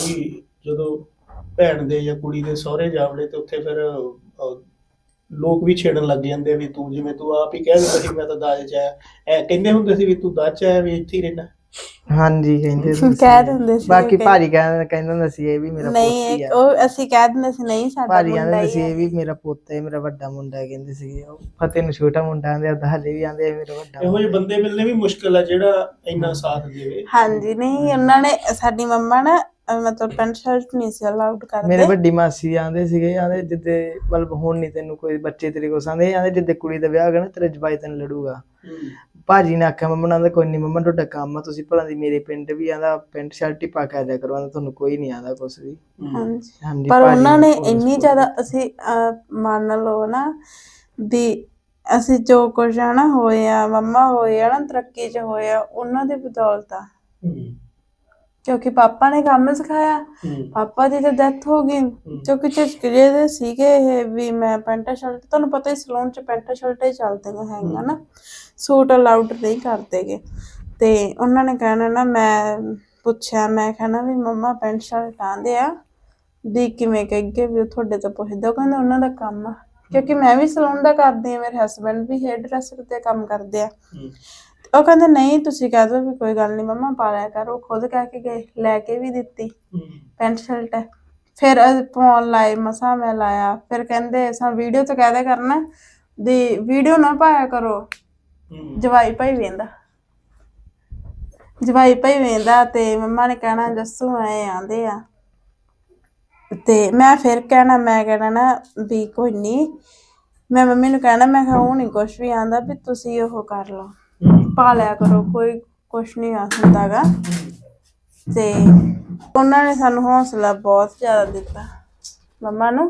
Speaker 4: ਵੀ ਜਦੋਂ ਭੈਣ ਦੇ ਜਾਂ ਕੁੜੀ ਦੇ ਸਹੁਰੇ ਜਾਵੜੇ ਤੇ ਉੱਥੇ ਫਿਰ ਲੋਕ ਵੀ ਛੇੜਨ ਲੱਗ ਜਾਂਦੇ ਵੀ ਤੂੰ ਜਿਵੇਂ ਤੂੰ ਆਪ ਹੀ ਕਹਿ ਦਿੰਦਾ ਸੀ, ਮੈਂ ਤਾਂ ਦਾਜ ਚ ਆਇਆ। ਐ ਕਹਿੰਦੇ ਹੁੰਦੇ ਸੀ ਵੀ ਤੂੰ ਦਾਜ ਚ ਆਇਆ ਵੀ ਇੱਥੇ ਹੀ ਰਹਿਣਾ।
Speaker 2: ਹਾਂਜੀ ਕਹਿੰਦੇ ਸੀ।
Speaker 3: ਕਹਿ ਦਿੰਦੇ ਸੀ
Speaker 2: ਬਾਕੀ ਕਹਿੰਦਾ ਕਹਿੰਦਾ ਹੁੰਦਾ ਸੀ ਇਹ ਵੀ ਮੇਰਾ
Speaker 3: ਨਹੀਂ
Speaker 2: ਪੋਤੀ
Speaker 3: ਇਹ-
Speaker 2: ਆ।
Speaker 3: ਉਹ ਅਸੀਂ ਕਹਿ ਦਿੰਦੇ ਸੀ ਨਹੀਂ ਸਾਡਾ ਮੁੰਡਾ
Speaker 2: ਕਹਿੰਦੇ
Speaker 3: ਹੀ
Speaker 2: ਸੀ
Speaker 3: ਹੈ
Speaker 2: ਇਹ ਵੀ ਮੇਰਾ ਪੁੱਤ ਹੈ ਮੇਰਾ ਵੱਡਾ ਮੁੰਡਾ ਹੈ। ਕਹਿੰਦੇ ਸੀ ਉਹ ਫਤਿਹ ਨੂੰ ਛੋਟਾ ਮੁੰਡਾ ਆਂਦੇ ਆ ਹਲੇ ਵੀ ਆਂਦੇ ਆ ਮੇਰਾ ਵੱਡਾ
Speaker 4: ਇਹੋ ਜਿਹੇ ਬੰਦੇ ਮਿਲਨੇ ਵੀ ਮੁਸ਼ਕਲ ਆ ਜਿਹੜਾ ਇੰਨਾ ਸਾਥ ਦੇਵੇ।
Speaker 3: ਹਾਂਜੀ ਨਹੀਂ ਉਹਨਾਂ ਨੇ ਸਾਡੀ ਮੰਮਾ ਨਾ ਅਹ ਮਤਲਬ ਪੈਂਟ ਸ਼ਰਟ ਨਹੀਂ ਸੀ ਅਲਾਉਡ ਕਰਦੇ।
Speaker 2: ਮੇਰੇ ਵੱਡੀ ਮਾਸੀ ਆਂਦੇ ਸੀਗੇ ਆਂਦੇ ਜਿੱਦੇ ਮਤਲਬ ਹੁਣ ਨਹੀਂ ਤੈਨੂੰ ਕੋਈ ਬੱਚੇ ਤੇਰੇ ਕੋਲ ਆਂਦੇ ਆਂਦੇ ਜਿੱਦੇ ਕੁੜੀ ਦਾ ਵਿਆਹ ਹੋਗਾ ਨਾ ਤੇਰਾ ਜਵਾਈ ਤੈਨੂੰ ਲੜੂਗਾ। ਭਾਜੀ ਨੇ ਆਖਿਆ ਮੰਮਾ ਨਾਲ ਕੋਈ ਨਹੀਂ ਮੰਮਾ ਤੁਹਾਡਾ ਕੰਮ ਆ ਤੁਸੀਂ ਭਲਾ ਦੀ ਮੇਰੇ ਪਿੰਡ ਵੀ ਆਂਦਾ ਪੈਂਟ ਸ਼ਰਟ ਹੀ ਪਾ ਕੇ ਆ ਜਾ ਕਰੋ ਆਂਦਾ ਤੁਹਾਨੂੰ ਕੋਈ ਨਹੀਂ ਆਂਦਾ ਕੁਛ ਵੀ।
Speaker 3: ਹਾਂਜੀ।
Speaker 2: ਹਾਂਜੀ
Speaker 3: ਪਰ
Speaker 2: ਭਾਜੀ
Speaker 3: ਉਹਨਾਂ ਨੇ
Speaker 2: ਬਹੁਤ
Speaker 3: ਇੰਨੀ ਜ਼ਿਆਦਾ ਅਸੀਂ ਅਹ, ਮੰਨ ਲਓ ਨਾ ਵੀ ਅਸੀਂ ਜੋ ਕੁਝ ਆ ਨਾ ਹੋਏ ਆ ਮੰਮਾ ਹੋਏ ਆ ਨਾ ਤਰੱਕੀ 'ਚ ਹੋਏ ਆ ਉਹਨਾਂ ਦੀ ਬਦੌਲਤ ਆ। ਕਿਉਂਕਿ ਪਾਪਾ ਨੇ ਕੰਮ ਸਿਖਾਇਆ ਪਾਪਾ ਦੀ ਤਾਂ ਡੈਥ ਹੋ ਗਈ। ਕਿਉਂਕਿ ਝਿਜਕਦੇ ਦੇ ਸੀਗੇ ਇਹ ਵੀ ਮੈਂ ਪੈਂਟ ਸ਼ਰਟ ਤੁਹਾਨੂੰ ਪਤਾ ਹੀ ਸਲੂਨ 'ਚ ਪੈਂਟ ਸ਼ਰਟਾਂ ਹੀ ਚੱਲਦੀਆਂ ਹੈਗੀਆਂ ਨਾ। ਸੂਟ ਅਲਾਉਡ ਨਹੀਂ ਕਰਦੇਗੇ ਤੇ ਉਹਨਾਂ ਨੇ ਕਹਿਣਾ ਨਾ ਮੈਂ ਪੁੱਛਿਆ ਮੈਂ ਕਹਿਣਾ ਵੀ ਮੰਮਾ ਪੈਂਟ ਸ਼ਰਟ ਆਂਦੇ ਆ ਵੀ ਕਿਵੇਂ ਕਹੀਏ ਵੀ ਉਹ ਤੁਹਾਡੇ ਤੋਂ ਪੁੱਛਦਾ ਉਹ ਕਹਿੰਦੇ ਉਹਨਾਂ ਦਾ ਕੰਮ ਆ। ਕਿਉਂਕਿ ਮੈਂ ਵੀ ਸਲੂਨ ਦਾ ਕਰਦੀ ਆ ਮੇਰੇ ਹਸਬੰਡ ਵੀ ਹੇਅਰ ਡਰੈਸਰ ਤੇ ਕੰਮ ਕਰਦੇ ਆ। ਉਹ ਕਹਿੰਦੇ ਨਹੀਂ ਤੁਸੀਂ ਕਹਿ ਦੋ ਵੀ ਕੋਈ ਗੱਲ ਨਹੀਂ ਮੰਮਾ ਪਾ ਲਿਆ ਕਰ। ਉਹ ਖੁਦ ਕਹਿ ਕੇ ਗਏ ਲੈ ਕੇ ਵੀ ਦਿੱਤੀ ਪੈਂਟ ਸ਼ਰਟ। ਫਿਰ ਪਾਉਣ ਲਾਏ ਮਸਾ ਮੈਂ ਲਾਇਆ। ਫਿਰ ਕਹਿੰਦੇ ਸਾਂ ਵੀਡੀਓ ਤੇ ਕਹਿਦੇ ਕਰਨਾ ਦੀ ਵੀਡੀਓ ਨਾ ਪਾਇਆ ਕਰੋ। ਜਵਾਈ ਭਾਈ ਵੇਂਦਾ। ਜਵਾਈ ਭਾਈ ਵੇਂਦਾ ਤੇ ਮੰਮਾ ਨੇ ਕਹਿਣਾ ਜੱਸੂ ਐ ਆਂਦੇ ਆ। ਤੇ ਮੈਂ ਫਿਰ ਕਹਿਣਾ ਮੈਂ ਕਹਿਣਾ ਨਾ ਵੀ ਕੋਈ ਨਹੀਂ ਮੈਂ ਮੰਮੀ ਨੂੰ ਕਹਿਣਾ ਮੈਂ ਕਿਹਾ ਉਹ ਨਹੀਂ ਕੁਛ ਵੀ ਆਂਦਾ ਵੀ ਤੁਸੀਂ ਉਹ ਕਰ ਲਓ। ਪਾ ਲਿਆ ਕਰੋ ਕੋਈ ਕੁਛ ਨਹੀਂ ਆ ਹੁੰਦਾਗਾ। ਤੇ ਉਹਨਾਂ ਨੇ ਸਾਨੂੰ ਹੌਸਲਾ ਬਹੁਤ ਜ਼ਿਆਦਾ ਦਿੱਤਾ। ਮੰਮਾ ਨੂੰ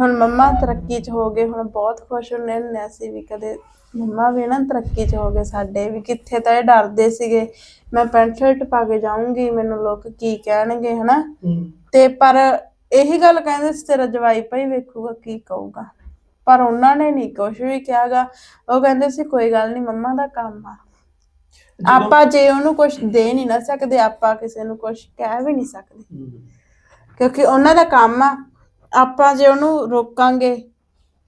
Speaker 3: ਹੁਣ ਮੰਮਾ ਤਰੱਕੀ 'ਚ ਹੋ ਗਏ ਹੁਣ ਬਹੁਤ ਖੁਸ਼ ਹੁੰਨੇ ਹੁੰਨੇ ਅਸੀਂ ਵੀ ਕਦੇ। ਮੰਮਾ ਵੀ ਨਾ ਤਰੱਕੀ 'ਚ ਹੋ ਗਏ ਸਾਡੇ ਵੀ ਕਿੱਥੇ ਤਾਂ ਇਹ ਡਰਦੇ ਸੀਗੇ ਮੈਂ ਪੈਂਟ ਸ਼ਰਟ ਪਾ ਕੇ ਜਾਊਂਗੀ ਮੈਨੂੰ ਲੋਕ ਕੀ ਕਹਿਣਗੇ ਹਨਾ? ਤੇ ਪਰ ਇਹੀ ਗੱਲ ਕਹਿੰਦੇ ਸੀ ਤੇਰਾ ਜਵਾਈ ਭਾਈ ਵੇਖੂਗਾ ਕੀ ਕਹੂਗਾ। ਪਰ ਉਹਨਾਂ ਨੇ ਨਹੀਂ ਕੁਝ ਵੀ ਕਿਹਾਗਾ। ਉਹ ਕਹਿੰਦੇ ਸੀ ਕੋਈ ਗੱਲ ਨਹੀਂ ਮੰਮਾ ਦਾ ਕੰਮ ਆ। ਆਪਾਂ ਜੇ ਉਹਨੂੰ ਕੁਝ ਦੇ ਨਹੀਂ ਨਾ ਸਕਦੇ ਆਪਾਂ ਕਿਸੇ ਨੂੰ ਕੁਝ ਕਹਿ ਵੀ ਨਹੀਂ ਸਕਦੇ। ਕਿਉਂਕਿ ਉਹਨਾਂ ਦਾ ਕੰਮ ਆ। ਆਪਾਂ ਜੇ ਉਹਨੂੰ ਰੋਕਾਂਗੇ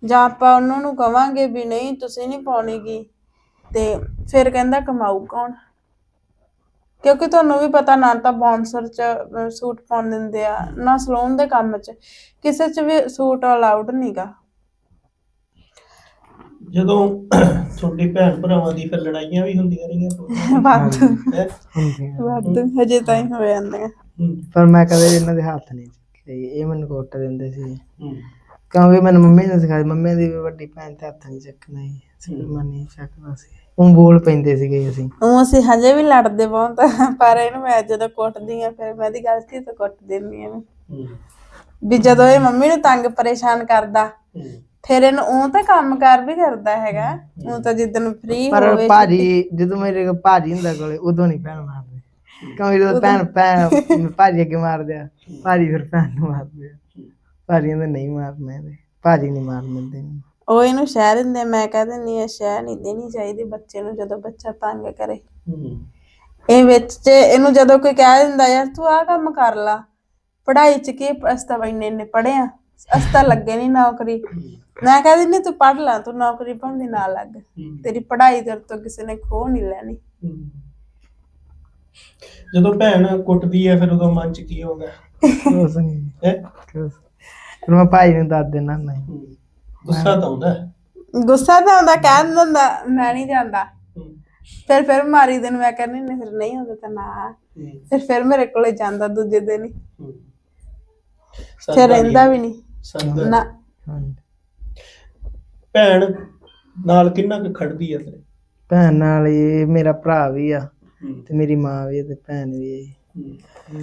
Speaker 3: ਜਾਂ ਆਪਾਂ ਉਹਨਾਂ ਨੂੰ ਕਵਾਂਗੇ ਵੀ ਨਹੀਂ ਤੁਸੀਂ ਨਹੀਂ ਪਾਉਣੀਗੀ ਤੇ ਫਿਰ ਕਹਿੰਦਾ ਕਮਾਊ ਕੌਣ? ਕਿਉਂਕਿ ਤੁਹਾਨੂੰ ਵੀ ਪਤਾ ਨਾ ਤਾਂ ਬਾਉਂਸਰ ਚ ਸੂਟ ਪਾਉਣ ਦਿੰਦੇ ਆ ਨਾ ਸਲੂਨ ਦੇ ਕੰਮ ਚ। ਕਿਸੇ ਚ ਵੀ ਸੂਟ ਅਲਾਉਡ ਨਹੀਂਗਾ
Speaker 4: ਜਦੋਂ ਤੁਹਾਡੇ ਭੈਣ ਭਰਾਵਾਂ ਦੀ ਫਿਰ ਲੜਾਈਆਂ ਵੀ ਹੁੰਦੀਆਂ ਰਹੀਆਂ।
Speaker 3: ਵਾਧੂ।
Speaker 4: ਹੈ।
Speaker 3: ਵਾਧੂ। ਹਜੇ ਤਾਂ ਹੀ ਹੋ। ਜਾਂਦੀਆਂ
Speaker 2: ਪਰ ਮੈਂ ਕਦੇ ਇਹਨਾਂ ਦੇ ਹੱਥ ਨਹੀਂ ਚੁੱਕੇ। ਇਹ ਮੈਨੂੰ ਕੁੱਟ ਦਿੰਦੇ ਸੀ। ਕਿਉਂਕਿ ਮੈਨੂੰ ਮੰਮੀ ਨੇ ਸਿਖਾਇਆ। ਮੰਮੀ ਦੀ ਵੀ ਵੱਡੀ ਭੈਣ ਤੇ ਹੱਥ ਨਹੀਂ ਚੱਕਣਾ ਹੀ। ਸਿਰ ਨਹੀਂ ਚੱਕਦਾ ਸੀ। ਉਹ ਬੋਲ ਪੈਂਦੇ ਸੀਗੇ ਅਸੀਂ।
Speaker 3: ਉਹ ਅਸੀਂ ਹਜੇ ਵੀ ਲੜਦੇ ਬਹੁਤ ਆ, ਪਰ ਇਹਨੂੰ ਮੈਂ ਜਦੋਂ ਕੁੱਟਦੀ ਆ ਫਿਰ ਮੈਂ ਦੀ ਗਲਤੀ ਤੋਂ ਕੁੱਟ ਦਿੰਦੀ ਆ ਵੀ ਜਦੋਂ ਇਹ ਮੰਮੀ ਨੂੰ ਤੰਗ ਪਰੇਸ਼ਾਨ ਕਰਦਾ ਫਿਰ ਇਹਨੂੰ ਉਹ ਤਾਂ ਕੰਮ ਕਰ ਵੀ ਕਰਦਾ ਹੈਗਾ ਉਹ ਤਾਂ ਜਿੱਦਨ ਫ੍ਰੀ
Speaker 2: ਪਰ
Speaker 3: ਹੋਵੇ
Speaker 2: ਭਾਜੀ ਜਦੋਂ ਮੇਰੇ ਕੋਲ ਭਾਜੀ ਹੁੰਦਾ ਕੋਲੇ ਉਦੋਂ ਨਹੀਂ ਭੈਣ ਮਾਰਦੇ। ਕਿਉਂਕਿ ਜਦੋਂ ਭੈਣ ਭੈਣ ਭਾਜੀ ਅੱਗੇ ਮਾਰਦੇ ਆ ਭਾਜੀ ਫਿਰ ਭੈਣ ਨੂੰ ਮਾਰਦੇ ਆ। ਭਾਜੀ ਕਹਿੰਦੇ ਨਹੀਂ ਮਾਰਨਾ ਇਹਦੇ ਭਾਜੀ ਨਹੀਂ ਮਾਰਨ ਦਿੰਦੇ।
Speaker 3: ਉਹ ਇਹਨੂੰ ਸ਼ਹਿ ਦਿੰਦੇ ਮੈਂ ਕਹਿ ਦਿੰਦੀ ਆ ਸ਼ਹਿ ਨਹੀਂ ਦੇਣੀ ਚਾਹੀਦੀ ਬੱਚੇ ਨੂੰ ਜਦੋਂ ਬੱਚਾ ਤੰਗ ਕਰੇ। ਇਹ ਵਿੱਚ ਇਹਨੂੰ ਜਦੋਂ ਕੋਈ ਕਹਿ ਦਿੰਦਾ ਯਾਰ ਤੂੰ ਆਹ ਕੰਮ ਕਰ ਲਾ ਪੜ੍ਹਾਈ ਚ ਕੀ ਅਸਤਾ ਇੰਨੇ ਇੰਨੇ ਪੜਿਆ ਅਸਤਾ ਲੱਗੇ ਨਹੀਂ ਨੌਕਰੀ। ਮੈਂ ਕਹਿ ਦਿੰਦੀ ਤੂੰ ਪੜ੍ਹ ਲੈ ਤੂੰ ਨੌਕਰੀ ਪਾਉਂਦੀ ਨਾ ਲੱਗ। ਤੇਰੀ ਪੜ੍ਹਾਈ ਤੇਰੇ ਤੋਂ ਕਿਸੇ ਨੇ ਖੋਹ ਨਹੀਂ ਲੈਣੀ।
Speaker 4: ਜਦੋਂ ਭੈਣ ਕੁੱਟਦੀ ਹੈ ਫਿਰ ਉਦੋਂ ਮਨ ਚ ਕੀ ਆਉਂਦਾ
Speaker 2: ਕੁਛ ਨਹੀਂ
Speaker 4: ਹੈ?
Speaker 2: ਕੁਛ। ਫਿਰ ਮੈਂ ਭਾਜੀ ਨੂੰ ਦੱਸ ਦੇਣਾ ਨਹੀਂ।
Speaker 4: ਗੁੱਸਾ ਤਾਂ ਆਉਂਦਾ ਹੈ।
Speaker 3: ਗੁੱਸਾ ਤਾਂ ਆਉਂਦਾ ਕਹਿ ਦਿੰਦਾ ਮੈਂ ਨਹੀਂ ਜਾਂਦਾ ਫਿਰ ਫਿਰ ਮਾਰੀ ਦਿਨ ਮੈਂ ਕਹਿੰਦੀ ਨਹੀਂ ਫਿਰ ਨਹੀਂ ਹੁੰਦਾ ਤਾਂ ਨਾ। ਫਿਰ ਫਿਰ ਮੇਰੇ ਕੋਲੇ ਜਾਂਦਾ ਦੂਜੇ ਦਿਨ ਹੀ। ਫਿਰ ਰਹਿੰਦਾ ਵੀ ਨਹੀਂ। ਨਾ।
Speaker 2: ਹਾਂਜੀ।
Speaker 4: ਭੈਣ ਨਾਲ ਕਿੰਨਾ ਕੁ ਖੜਦੀ ਹੈ ਤੇਰੇ?
Speaker 2: ਭੈਣ ਨਾਲ ਇਹ ਮੇਰਾ ਭਰਾ ਵੀ ਆ ਤੇ ਮੇਰੀ ਮਾਂ ਵੀ ਆ ਤੇ ਭੈਣ ਵੀ ਆ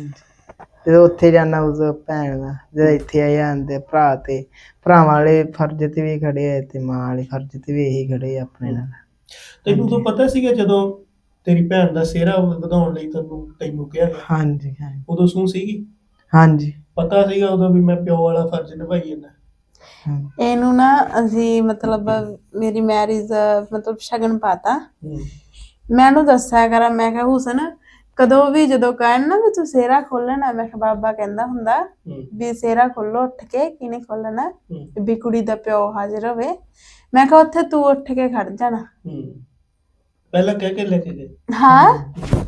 Speaker 2: ਜਦੋਂ ਉੱਥੇ ਜਾਣਾ ਉਦੋਂ ਭੈਣ ਦਾ ਜਦੋਂ ਇੱਥੇ ਆ ਜਾਂਦੇ ਭਰਾ ਤੇ ਭਰਾਵਾਂ ਵਾਲੇ ਫਰਜ਼ ਤੇ ਵੀ ਖੜੇ ਆ ਤੇ ਮਾਂ ਵਾਲੇ ਫਰਜ਼ ਤੇ ਵੀ ਇਹੀ ਖੜੇ ਆ ਆਪਣੇ ਨਾਲ।
Speaker 4: ਤੈਨੂੰ ਤਾਂ ਪਤਾ ਸੀਗਾ ਜਦੋਂ ਤੇਰੀ ਭੈਣ ਦਾ ਸਿਹਰਾ ਵਧਾਉਣ ਲਈ ਤੈਨੂੰ ਤੈਨੂੰ ਕਿਹਾ ਗਿਆ
Speaker 2: ਹਾਂਜੀ ਹਾਂਜੀ।
Speaker 4: ਉਦੋਂ ਸੂ ਸੀਗੀ?
Speaker 2: ਹਾਂਜੀ।
Speaker 4: ਪਤਾ ਸੀਗਾ ਉਦੋਂ ਵੀ ਮੈਂ ਪਿਓ ਵਾਲਾ ਫਰਜ਼ ਨਿਭਾਈ ਜਾਂਦਾ।
Speaker 3: ਇਹਨੂੰ ਨਾ ਅਸੀਂ ਮਤਲਬ ਮੇਰੀ ਮੈਰਿਜ ਮਤਲਬ ਸ਼ਗਨ ਪਾਤਾ। ਮੈਂ ਉਹਨੂੰ ਦੱਸਿਆ ਕਰਾਂ ਮੈਂ ਕਿਹਾ ਹੁਸਨ ਕਦੋਂ ਵੀ ਜਦੋਂ ਕਹਿਣ ਨਾ ਵੀ ਤੂੰ ਸੇਰਾ ਖੋਲਣਾ ਮੈਂ ਕਿਹਾ ਬਾਬਾ ਕਹਿੰਦਾ ਹੁੰਦਾ ਵੀ ਸੇਰਾ ਖੋਲੋ ਉੱਠ ਕੇ ਕਿਨੇ ਖੋਲਣਾ ਵੀ ਕੁੜੀ ਦਾ ਪਿਓ ਹਾਜ਼ਰ ਹੋਵੇ। ਮੈਂ ਕਿਹਾ ਉੱਥੇ ਤੂੰ ਉੱਠ ਕੇ ਖੜ ਜਾਣਾ।
Speaker 4: ਪਹਿਲਾਂ ਕਹਿ ਕੇ ਲੈ ਕੇ ਗਏ?
Speaker 3: ਹਾਂ।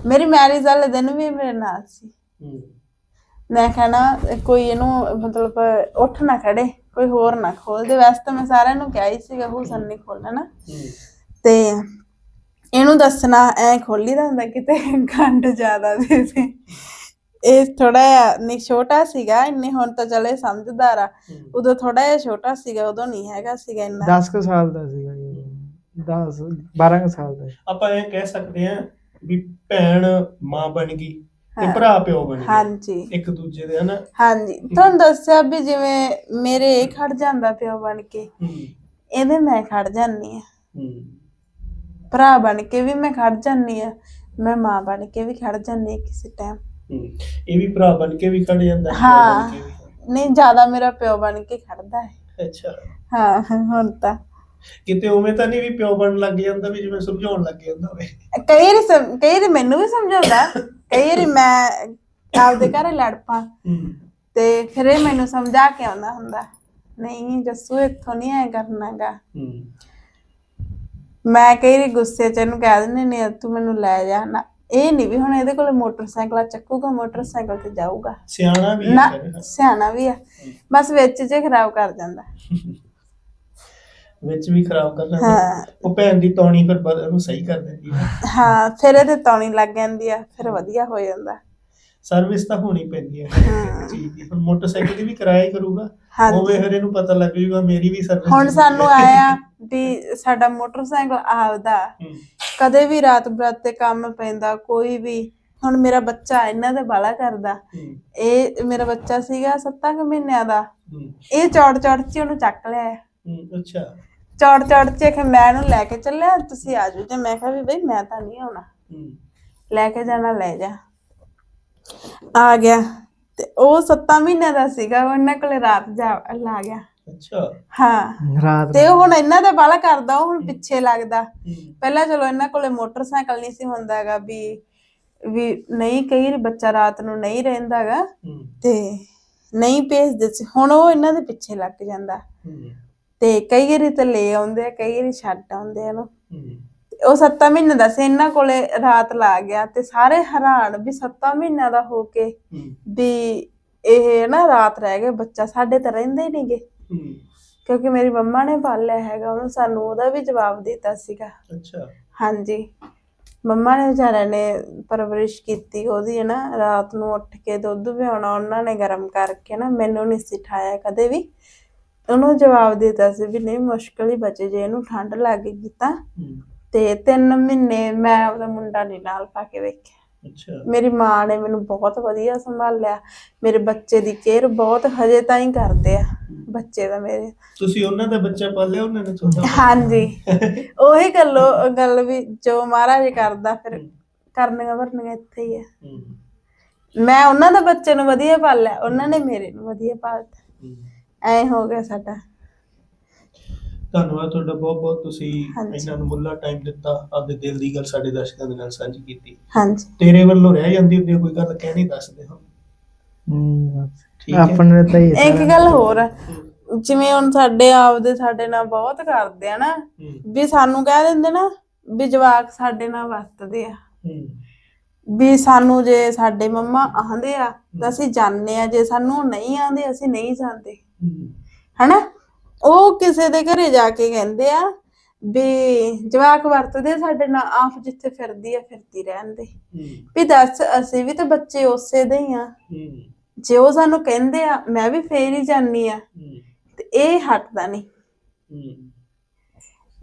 Speaker 3: ਮੇਰੀ ਮੈਰਿਜ ਵਾਲੇ ਦਿਨ ਵੀ ਮੇਰੇ ਨਾਲ ਸੀ। ਮੈਂ ਕਹਿਣਾ ਕੋਈ ਇਹਨੂੰ ਮਤਲਬ ਉੱਠ ਨਾ ਖੜੇ। ਕੋਈ ਹੋਰ ਨਾ ਖੋਲ ਦੇ। ਵੈਸੇ ਤਾਂ ਮੈਂ ਸਾਰਿਆਂ ਨੂੰ ਕਿਹਾ ਹੀ ਸੀਗਾ ਹੁਸਨ ਨਹੀਂ ਖੋਲਣਾ ਤੇ ਇਹਨੂੰ ਦੱਸਣਾ ਐ ਖੋਲੀ ਦਾ ਹੁੰਦਾ ਕਿਤੇ ਗੰਢ ਜ਼ਿਆਦਾ ਦੇ ਦੇ। ਇਹ ਥੋੜਾ ਜਿਹਾ ਨਹੀਂ ਛੋਟਾ ਸੀਗਾ ਇੰਨੇ ਹੁਣ ਤਾਂ ਚਲੇ ਸਮਝਦਾਰ ਆ। ਉਦੋਂ ਥੋੜਾ ਜਿਹਾ ਛੋਟਾ ਸੀਗਾ ਉਦੋਂ ਨਹੀਂ ਹੈਗਾ ਸੀਗਾ ਇੰਨਾ।
Speaker 2: 10 ਕੁ ਸਾਲ ਦਾ ਸੀਗਾ ਜੀ 10 12 ਕੁ ਸਾਲ ਦਾ।
Speaker 4: ਆਪਾਂ ਇਹ ਕਹਿ ਸਕਦੇ ਹਾਂ ਵੀ ਭੈਣ ਮਾਂ ਬਣ ਗਈ। ਤੇ ਭਰਾ ਪਿਓ ਬਣ ਗਿਆ
Speaker 3: ਹਾਂਜੀ।
Speaker 4: ਇੱਕ ਦੂਜੇ ਦੇ ਹਨਾ?
Speaker 3: ਹਾਂਜੀ। ਤੁਹਾਨੂੰ ਦੱਸਿਆ ਵੀ ਜਿਵੇਂ ਮੇਰੇ ਇਹ ਖੜ ਜਾਂਦਾ ਪਿਓ ਬਣ ਕੇ।
Speaker 4: ਹੂੰ।
Speaker 3: ਇਹਦੇ ਮੈਂ ਖੜ ਜਾਂਦੀ ਆ
Speaker 4: ਹੂੰ।
Speaker 3: ਭਰਾ ਬਣ ਕੇ ਵੀ ਮੈਂ ਖੜ ਜਾਂਦੀ ਆ ਮੈਂ ਮਾਂ ਬਣ ਕੇ ਵੀ ਖੜ ਜਾਂਦੀ ਆ ਕਿਸੇ ਟਾਈਮ
Speaker 4: ਹੂੰ। ਇਹ ਵੀ ਭਰਾ ਬਣ ਕੇ ਵੀ ਖੜ ਜਾਂਦਾ
Speaker 3: ਹਾਂ। ਨਹੀਂ ਜ਼ਿਆਦਾ ਮੇਰਾ ਪਿਓ ਬਣ ਕੇ ਖੜਦਾ ਹੈ।
Speaker 4: ਅੱਛਾ।
Speaker 3: ਹਾਂ ਹੁਣ ਤਾਂ।
Speaker 4: ਕਿਤੇ ਉਵੇਂ ਤਾਂ ਨਹੀਂ ਵੀ ਪਿਓ ਬਣਨ ਲੱਗ ਜਾਂਦਾ ਵੀ ਜਿਵੇਂ ਸਮਝਾਉਣ ਲੱਗ ਜਾਂਦਾ ਹੋਵੇ।
Speaker 3: ਕਈ ਵਾਰੀ ਸਮ- ਕਈ ਵਾਰੀ ਮੈਨੂੰ ਵੀ ਸਮਝਾਉਂਦਾ। ਕਈ ਵਾਰੀ ਮੈਂ ਆਪਦੇ ਘਰੇ ਲੜ ਪਾ।
Speaker 4: ਹੂੰ।
Speaker 3: ਤੇ ਫਿਰ ਇਹ ਮੈਨੂੰ ਸਮਝਾ ਕੇ ਆਉਂਦਾ ਹੁੰਦਾ ਨਹੀਂ ਜੱਸੂ ਇੱਥੋਂ ਨਹੀਂ ਐ ਕਰਨਾਗਾ
Speaker 4: ਹੂੰ।
Speaker 3: ਮੈਂ ਕਈ ਵਾਰੀ ਗੁੱਸੇ ਚ ਇਹਨੂੰ ਕਹਿ ਦਿੰਦੀ ਨੇ ਤੂੰ ਮੈਨੂੰ ਲੈ ਜਾ। ਨਾ ਇਹ ਨਹੀਂ ਵੀ ਹੁਣ ਇਹਦੇ ਕੋਲ ਮੋਟਰਸਾਈਕਲ ਆ ਚੱਕੂਗਾ ਮੋਟਰਸਾਈਕਲ ਤੇ ਜਾਊਗਾ।
Speaker 4: ਸਿਆਣਾ ਵੀ
Speaker 3: ਨਾ
Speaker 4: ਹੈ।
Speaker 3: ਸਿਆਣਾ ਵੀ ਆ। ਬਸ ਵਿੱਚ ਜੇ ਖਰਾਬ ਕਰ ਜਾਂਦਾ।
Speaker 4: ਵਿੱਚ ਵੀ ਖਰਾਬ ਕਰ ਲੈਂਦਾ।
Speaker 3: ਹਾਂ।
Speaker 4: ਉਹ ਭੈਣ ਦੀ ਤੌਣੀ ਫਿਰ ਬਦ- ਉਹਨੂੰ ਸਹੀ ਕਰ ਦਿੰਦੀ ਹੈ
Speaker 3: ਹਾਂ ਫਿਰ ਇਹਦੇ ਤੌਣੀ ਲੱਗ ਜਾਂਦੀ ਆ ਫਿਰ ਵਧੀਆ ਹੋ ਜਾਂਦਾ।
Speaker 4: ਸਰਵਿਸ ਤਾਂ ਹੋਣੀ ਪੈਂਦੀ ਹੈ। ਇੱਕ ਚੀਜ਼ ਦੀ ਹੁਣ ਮੋਟਰਸਾਈਕਲ ਦੀ ਵੀ ਕਿਰਾਇਆ ਹੀ ਕਰੂਗਾ।
Speaker 3: ਹਾਂਜੀ।
Speaker 4: ਹੋਵੇ ਫਿਰ ਇਹਨੂੰ ਪਤਾ ਲੱਗ ਜੂਗਾ ਮੇਰੀ ਵੀ ਸਰਵਿਸ
Speaker 3: ਹੁਣ ਸਾਨੂੰ ਆਇਆ ਵੀ ਸਾਡਾ ਮੋਟਰਸਾਈਕਲ ਆਪਦਾ। ਕਦੇ ਵੀ ਰਾਤ ਬਰਾਤ ਤੇ ਕੰਮ ਪੈਂਦਾ ਕੋਈ ਵੀ। ਹੁਣ ਮੇਰਾ ਬੱਚਾ ਇਹਨਾਂ ਦੇ ਬਾਲਾ ਕਰਦਾ। ਇਹ ਮੇਰਾ ਬੱਚਾ ਸੀਗਾ 7 ਕੁ ਮਹੀਨਿਆਂ ਦਾ। ਇਹ ਚੌੜ ਚੌੜ ਚ ਹੀ ਉਹਨੂੰ ਚੱਕ ਲਿਆ।
Speaker 4: ਅੱਛਾ।
Speaker 3: ਚੌੜ ਚੌੜ ਚ ਕਿ ਮੈਂ ਇਹਨੂੰ ਲੈ ਕੇ ਚੱਲਿਆ ਤੁਸੀਂ ਆ ਜਾਓ। ਤੇ ਮੈਂ ਕਿਹਾ ਵੀ ਬਈ ਮੈਂ ਤਾਂ ਨਹੀਂ ਆਉਣਾ। ਲੈ ਕੇ ਜਾਣਾ ਲੈ ਜਾ। ਆ ਗਿਆ। ਤੇ ਉਹ 7 ਮਹੀਨਿਆਂ ਦਾ ਸੀਗਾ ਉਹ ਇਹਨਾਂ ਕੋਲੇ ਰਾਤ ਜਾ ਲਾ ਗਿਆ।
Speaker 4: ਅੱਛਾ।
Speaker 3: ਹਾਂ।
Speaker 2: ਰਾਤ
Speaker 3: ਤੇ ਉਹ ਹੁਣ ਇਹਨਾਂ ਦਾ ਬਾਲਾ ਕਰਦਾ ਉਹ ਹੁਣ ਪਿੱਛੇ ਲੱਗਦਾ। ਪਹਿਲਾਂ ਚਲੋ ਇਹਨਾਂ ਕੋਲੇ ਮੋਟਰਸਾਈਕਲ ਨਹੀਂ ਸੀ ਹੁੰਦਾ ਹੈਗਾ ਵੀ ਵੀ ਨਹੀਂ ਕਈ ਬੱਚਾ ਰਾਤ ਨੂੰ ਨਹੀਂ ਰਹਿੰਦਾ ਹੈਗਾ।
Speaker 4: ਹੂੰ,
Speaker 3: ਤੇ ਨਹੀਂ ਭੇਜਦੇ ਸੀ। ਹੁਣ ਉਹ ਇਹਨਾਂ ਦੇ ਪਿੱਛੇ ਲੱਗ ਜਾਂਦਾ।
Speaker 4: ਹੂੰ,
Speaker 3: ਤੇ ਕਈ ਵਾਰੀ ਤੇ ਲੈ ਆਉਂਦੇ ਆ ਕਈ ਵਾਰੀ ਛੱਡ ਆਉਂਦੇ ਆ ਤੇ ਉਹ 7 ਮਹੀਨੇ ਦਾ ਸੀ ਇਹਨਾਂ ਕੋਲੇ ਰਾਤ ਲਾ ਗਿਆ ਤੇ ਸਾਰੇ ਹੈਰਾਨ ਵੀ 7 ਮਹੀਨਿਆਂ ਦਾ ਹੋ ਕੇ ਵੀ ਇਹ ਨਾ ਰਾਤ ਰਹਿ ਗਏ ਬੱਚਾ ਸਾਡੇ ਤਾਂ ਰਹਿੰਦੇ ਹੀ ਨਹੀਂਗੇ ਕਿਉਂਕਿ ਮੇਰੀ ਮੰਮਾ ਨੇ ਪਾਲਿਆ ਹੈਗਾ ਉਹਨੂੰ ਸਾਨੂੰ ਉਹਦਾ ਵੀ ਜਵਾਬ ਦਿੱਤਾ ਸੀਗਾ।
Speaker 4: ਅੱਛਾ।
Speaker 3: ਹਾਂਜੀ। ਮੰਮਾ ਨੇ ਵਿਚਾਰਿਆਂ ਨੇ ਪਰਵਰਿਸ਼ ਕੀਤੀ ਉਹਦੀ ਹੈ ਨਾ ਰਾਤ ਨੂੰ ਉੱਠ ਕੇ ਦੁੱਧ ਪਿਆਉਣਾ ਉਹਨਾਂ ਨੇ ਗਰਮ ਕਰਕੇ ਨਾ ਮੈਨੂੰ ਨਹੀਂ ਸਿਠਾਇਆ ਕਦੇ ਵੀ। ਉਹਨੂੰ ਜਵਾਬ ਦਿੱਤਾ ਸੀ ਵੀ ਨਹੀਂ ਮੁਸ਼ਕਲ ਹੀ ਬਚੇ ਜੇ ਇਹਨੂੰ ਠੰਡ ਲੱਗ ਗਈ ਤਾਂ।
Speaker 4: ਹੂੰ,
Speaker 3: ਤੇ ਤਿੰਨ ਮਹੀਨੇ ਮੈਂ ਉਹਦਾ ਮੁੰਡਾ ਨਹੀਂ ਨਾਲ ਪਾ ਕੇ ਵੇਖਿਆ।
Speaker 4: ਅੱਛਾ।
Speaker 3: ਮੇਰੀ ਮਾਂ ਨੇ ਮੈਨੂੰ ਬਹੁਤ ਵਧੀਆ ਸੰਭਾਲਿਆ। ਮੇਰੇ ਬੱਚੇ ਦੀ ਕੇਅਰ ਬਹੁਤ ਹਜੇ ਤਾਈਂ ਕਰਦੇ ਆ। ਬੱਚੇ ਦਾ ਮੇਰੇ।
Speaker 4: ਤੁਸੀਂ ਉਹਨਾਂ ਦਾ ਬੱਚਾ ਪਾਲਿਆ ਉਹਨਾਂ ਨੇ ਤੁਹਾਡਾ?
Speaker 3: ਹਾਂਜੀ। ਉਹੀ ਗੱਲੋ ਗੱਲ ਵੀ ਜੋ ਮਹਾਰਾਜ ਕਰਦਾ ਫਿਰ ਕਰਨੀਆਂ ਵਰਨੀਆਂ ਇੱਥੇ ਹੀ ਆ।
Speaker 4: ਹੂੰ,
Speaker 3: ਮੈਂ ਉਹਨਾਂ ਦਾ ਬੱਚੇ ਨੂੰ ਵਧੀਆ ਪਾਲਿਆ ਉਹਨਾਂ ਨੇ ਮੇਰੇ ਨੂੰ ਵਧੀਆ ਪਾਲਤਾ।
Speaker 4: ਹੂੰ।
Speaker 3: ਐ ਹੋ ਗਿਆ ਸਾਡਾ।
Speaker 4: ਧੰਨਵਾਦ ਤੁਹਾਡਾ ਬਹੁਤ ਬਹੁਤ। ਤੁਸੀਂ
Speaker 3: ਹਾਂਜੀ।
Speaker 4: ਇਹਨਾਂ ਨੂੰ ਮੁੱਲਾ ਟਾਈਮ ਦਿੱਤਾ ਆਪਦੇ ਦਿਲ ਦੀ ਗੱਲ ਸਾਡੇ ਦਰਸ਼ਕਾਂ ਦੇ ਨਾਲ ਸਾਂਝੀ ਕੀਤੀ।
Speaker 3: ਹਾਂਜੀ।
Speaker 4: ਤੇਰੇ ਵੱਲੋਂ ਰਹਿ ਜਾਂਦੀ ਹੁੰਦੀ ਹੈ ਕੋਈ ਗੱਲ ਕਹਿਣੀ ਦੱਸਦੇ ਹੋ ਠੀਕ ਹੈ।
Speaker 2: ਆਪਣੇ ਤਾਂ ਹੀ
Speaker 3: ਇੱਕ ਗੱਲ ਹੋਰ ਆ, ਜਿਵੇਂ ਹੁਣ ਸਾਡੇ ਆਪਦੇ ਸਾਡੇ ਨਾਲ ਬਹੁਤ ਕਰਦੇ ਆ ਨਾ
Speaker 4: ਹੂੰ,
Speaker 3: ਵੀ ਸਾਨੂੰ ਕਹਿ ਦਿੰਦੇ ਨਾ ਵੀ ਜਵਾਕ ਸਾਡੇ ਨਾਲ ਵਰਤਦੇ ਆ।
Speaker 4: ਹੂੰ,
Speaker 3: ਵੀ ਸਾਨੂੰ ਜੇ ਸਾਡੇ ਮੰਮਾ ਆਂਦੇ ਆ ਤਾਂ ਅਸੀਂ ਜਾਂਦੇ ਆ ਜੇ ਸਾਨੂੰ ਨਹੀਂ ਆਂਦੇ ਅਸੀਂ ਨਹੀਂ ਜਾਂਦੇ। ਹਨਾ? ਉਹ ਕਿਸੇ ਦੇ ਘਰੇ ਜਾ ਕੇ ਕਹਿੰਦੇ ਆ ਵੀ ਜਵਾਕ ਵਰਤਦੇ ਸਾਡੇ ਨਾਲ ਆਪ ਜਿੱਥੇ ਫਿਰਦੀ ਆ ਫਿਰਦੀ ਰਹਿਣ ਦੇ।
Speaker 4: ਹੂੰ,
Speaker 3: ਵੀ ਦੱਸ ਅਸੀਂ ਵੀ ਤਾਂ ਬੱਚੇ ਉਸੇ ਦੇ ਹੀ ਆ। ਜੇ ਉਹ ਸਾਨੂੰ ਕਹਿੰਦੇ ਆ ਮੈਂ ਵੀ ਫੇਰ ਹੀ ਜਾਨੀ ਆ। ਤੇ ਇਹ ਹਟਦਾ ਨਹੀਂ।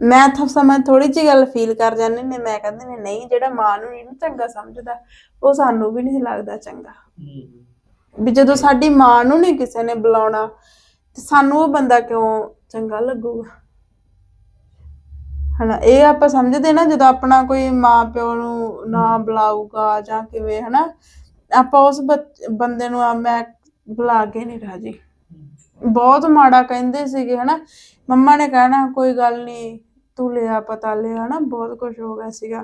Speaker 3: ਮੈਂ ਤਾਂ ਸਮਾਂ ਥੋੜੀ ਜਿਹੀ ਗੱਲ ਫੀਲ ਕਰ ਜਾਂਦੇ ਨੇ ਮੈਂ ਕਹਿੰਦੇ ਨੇ ਨਹੀਂ ਜਿਹੜਾ ਮਾਂ ਨੂੰ ਨਹੀਂ ਨਾ ਚੰਗਾ ਸਮਝਦਾ ਉਹ ਸਾਨੂੰ ਵੀ ਨਹੀਂ ਲੱਗਦਾ ਚੰਗਾ। ਵੀ ਜਦੋਂ ਸਾਡੀ ਮਾਂ ਨੂੰ ਨਹੀਂ ਕਿਸੇ ਨੇ ਬੁਲਾਉਣਾ ਤੇ ਸਾਨੂੰ ਉਹ ਬੰਦਾ ਕਿਉਂ ਚੰਗਾ ਲੱਗੂਗਾ? ਹਨਾ ਇਹ ਆਪਾਂ ਸਮਝਦੇ ਨਾ ਜਦੋਂ ਆਪਣਾ ਕੋਈ ਮਾਂ ਪਿਓ ਨੂੰ ਨਾ ਬੁਲਾਊਗਾ ਜਾਂ ਕਿਵੇਂ ਹਨਾ ਆਪਾਂ ਉਸ ਬੰਦੇ ਨੂੰ ਆ ਮੈਂ ਬੁਲਾ ਕੇ ਨਹੀਂ ਰਾਜੀ। ਬਹੁਤ ਮਾੜਾ ਕਹਿੰਦੇ ਸੀਗੇ ਹਨਾ। ਮੰਮਾ ਨੇ ਕਹਿਣਾ ਕੋਈ ਗੱਲ ਨਹੀਂ ਤੂੰ ਲਿਆ ਪਤਾ ਲਿਆ ਹਨਾ ਬਹੁਤ ਕੁਝ ਹੋ ਗਿਆ ਸੀਗਾ।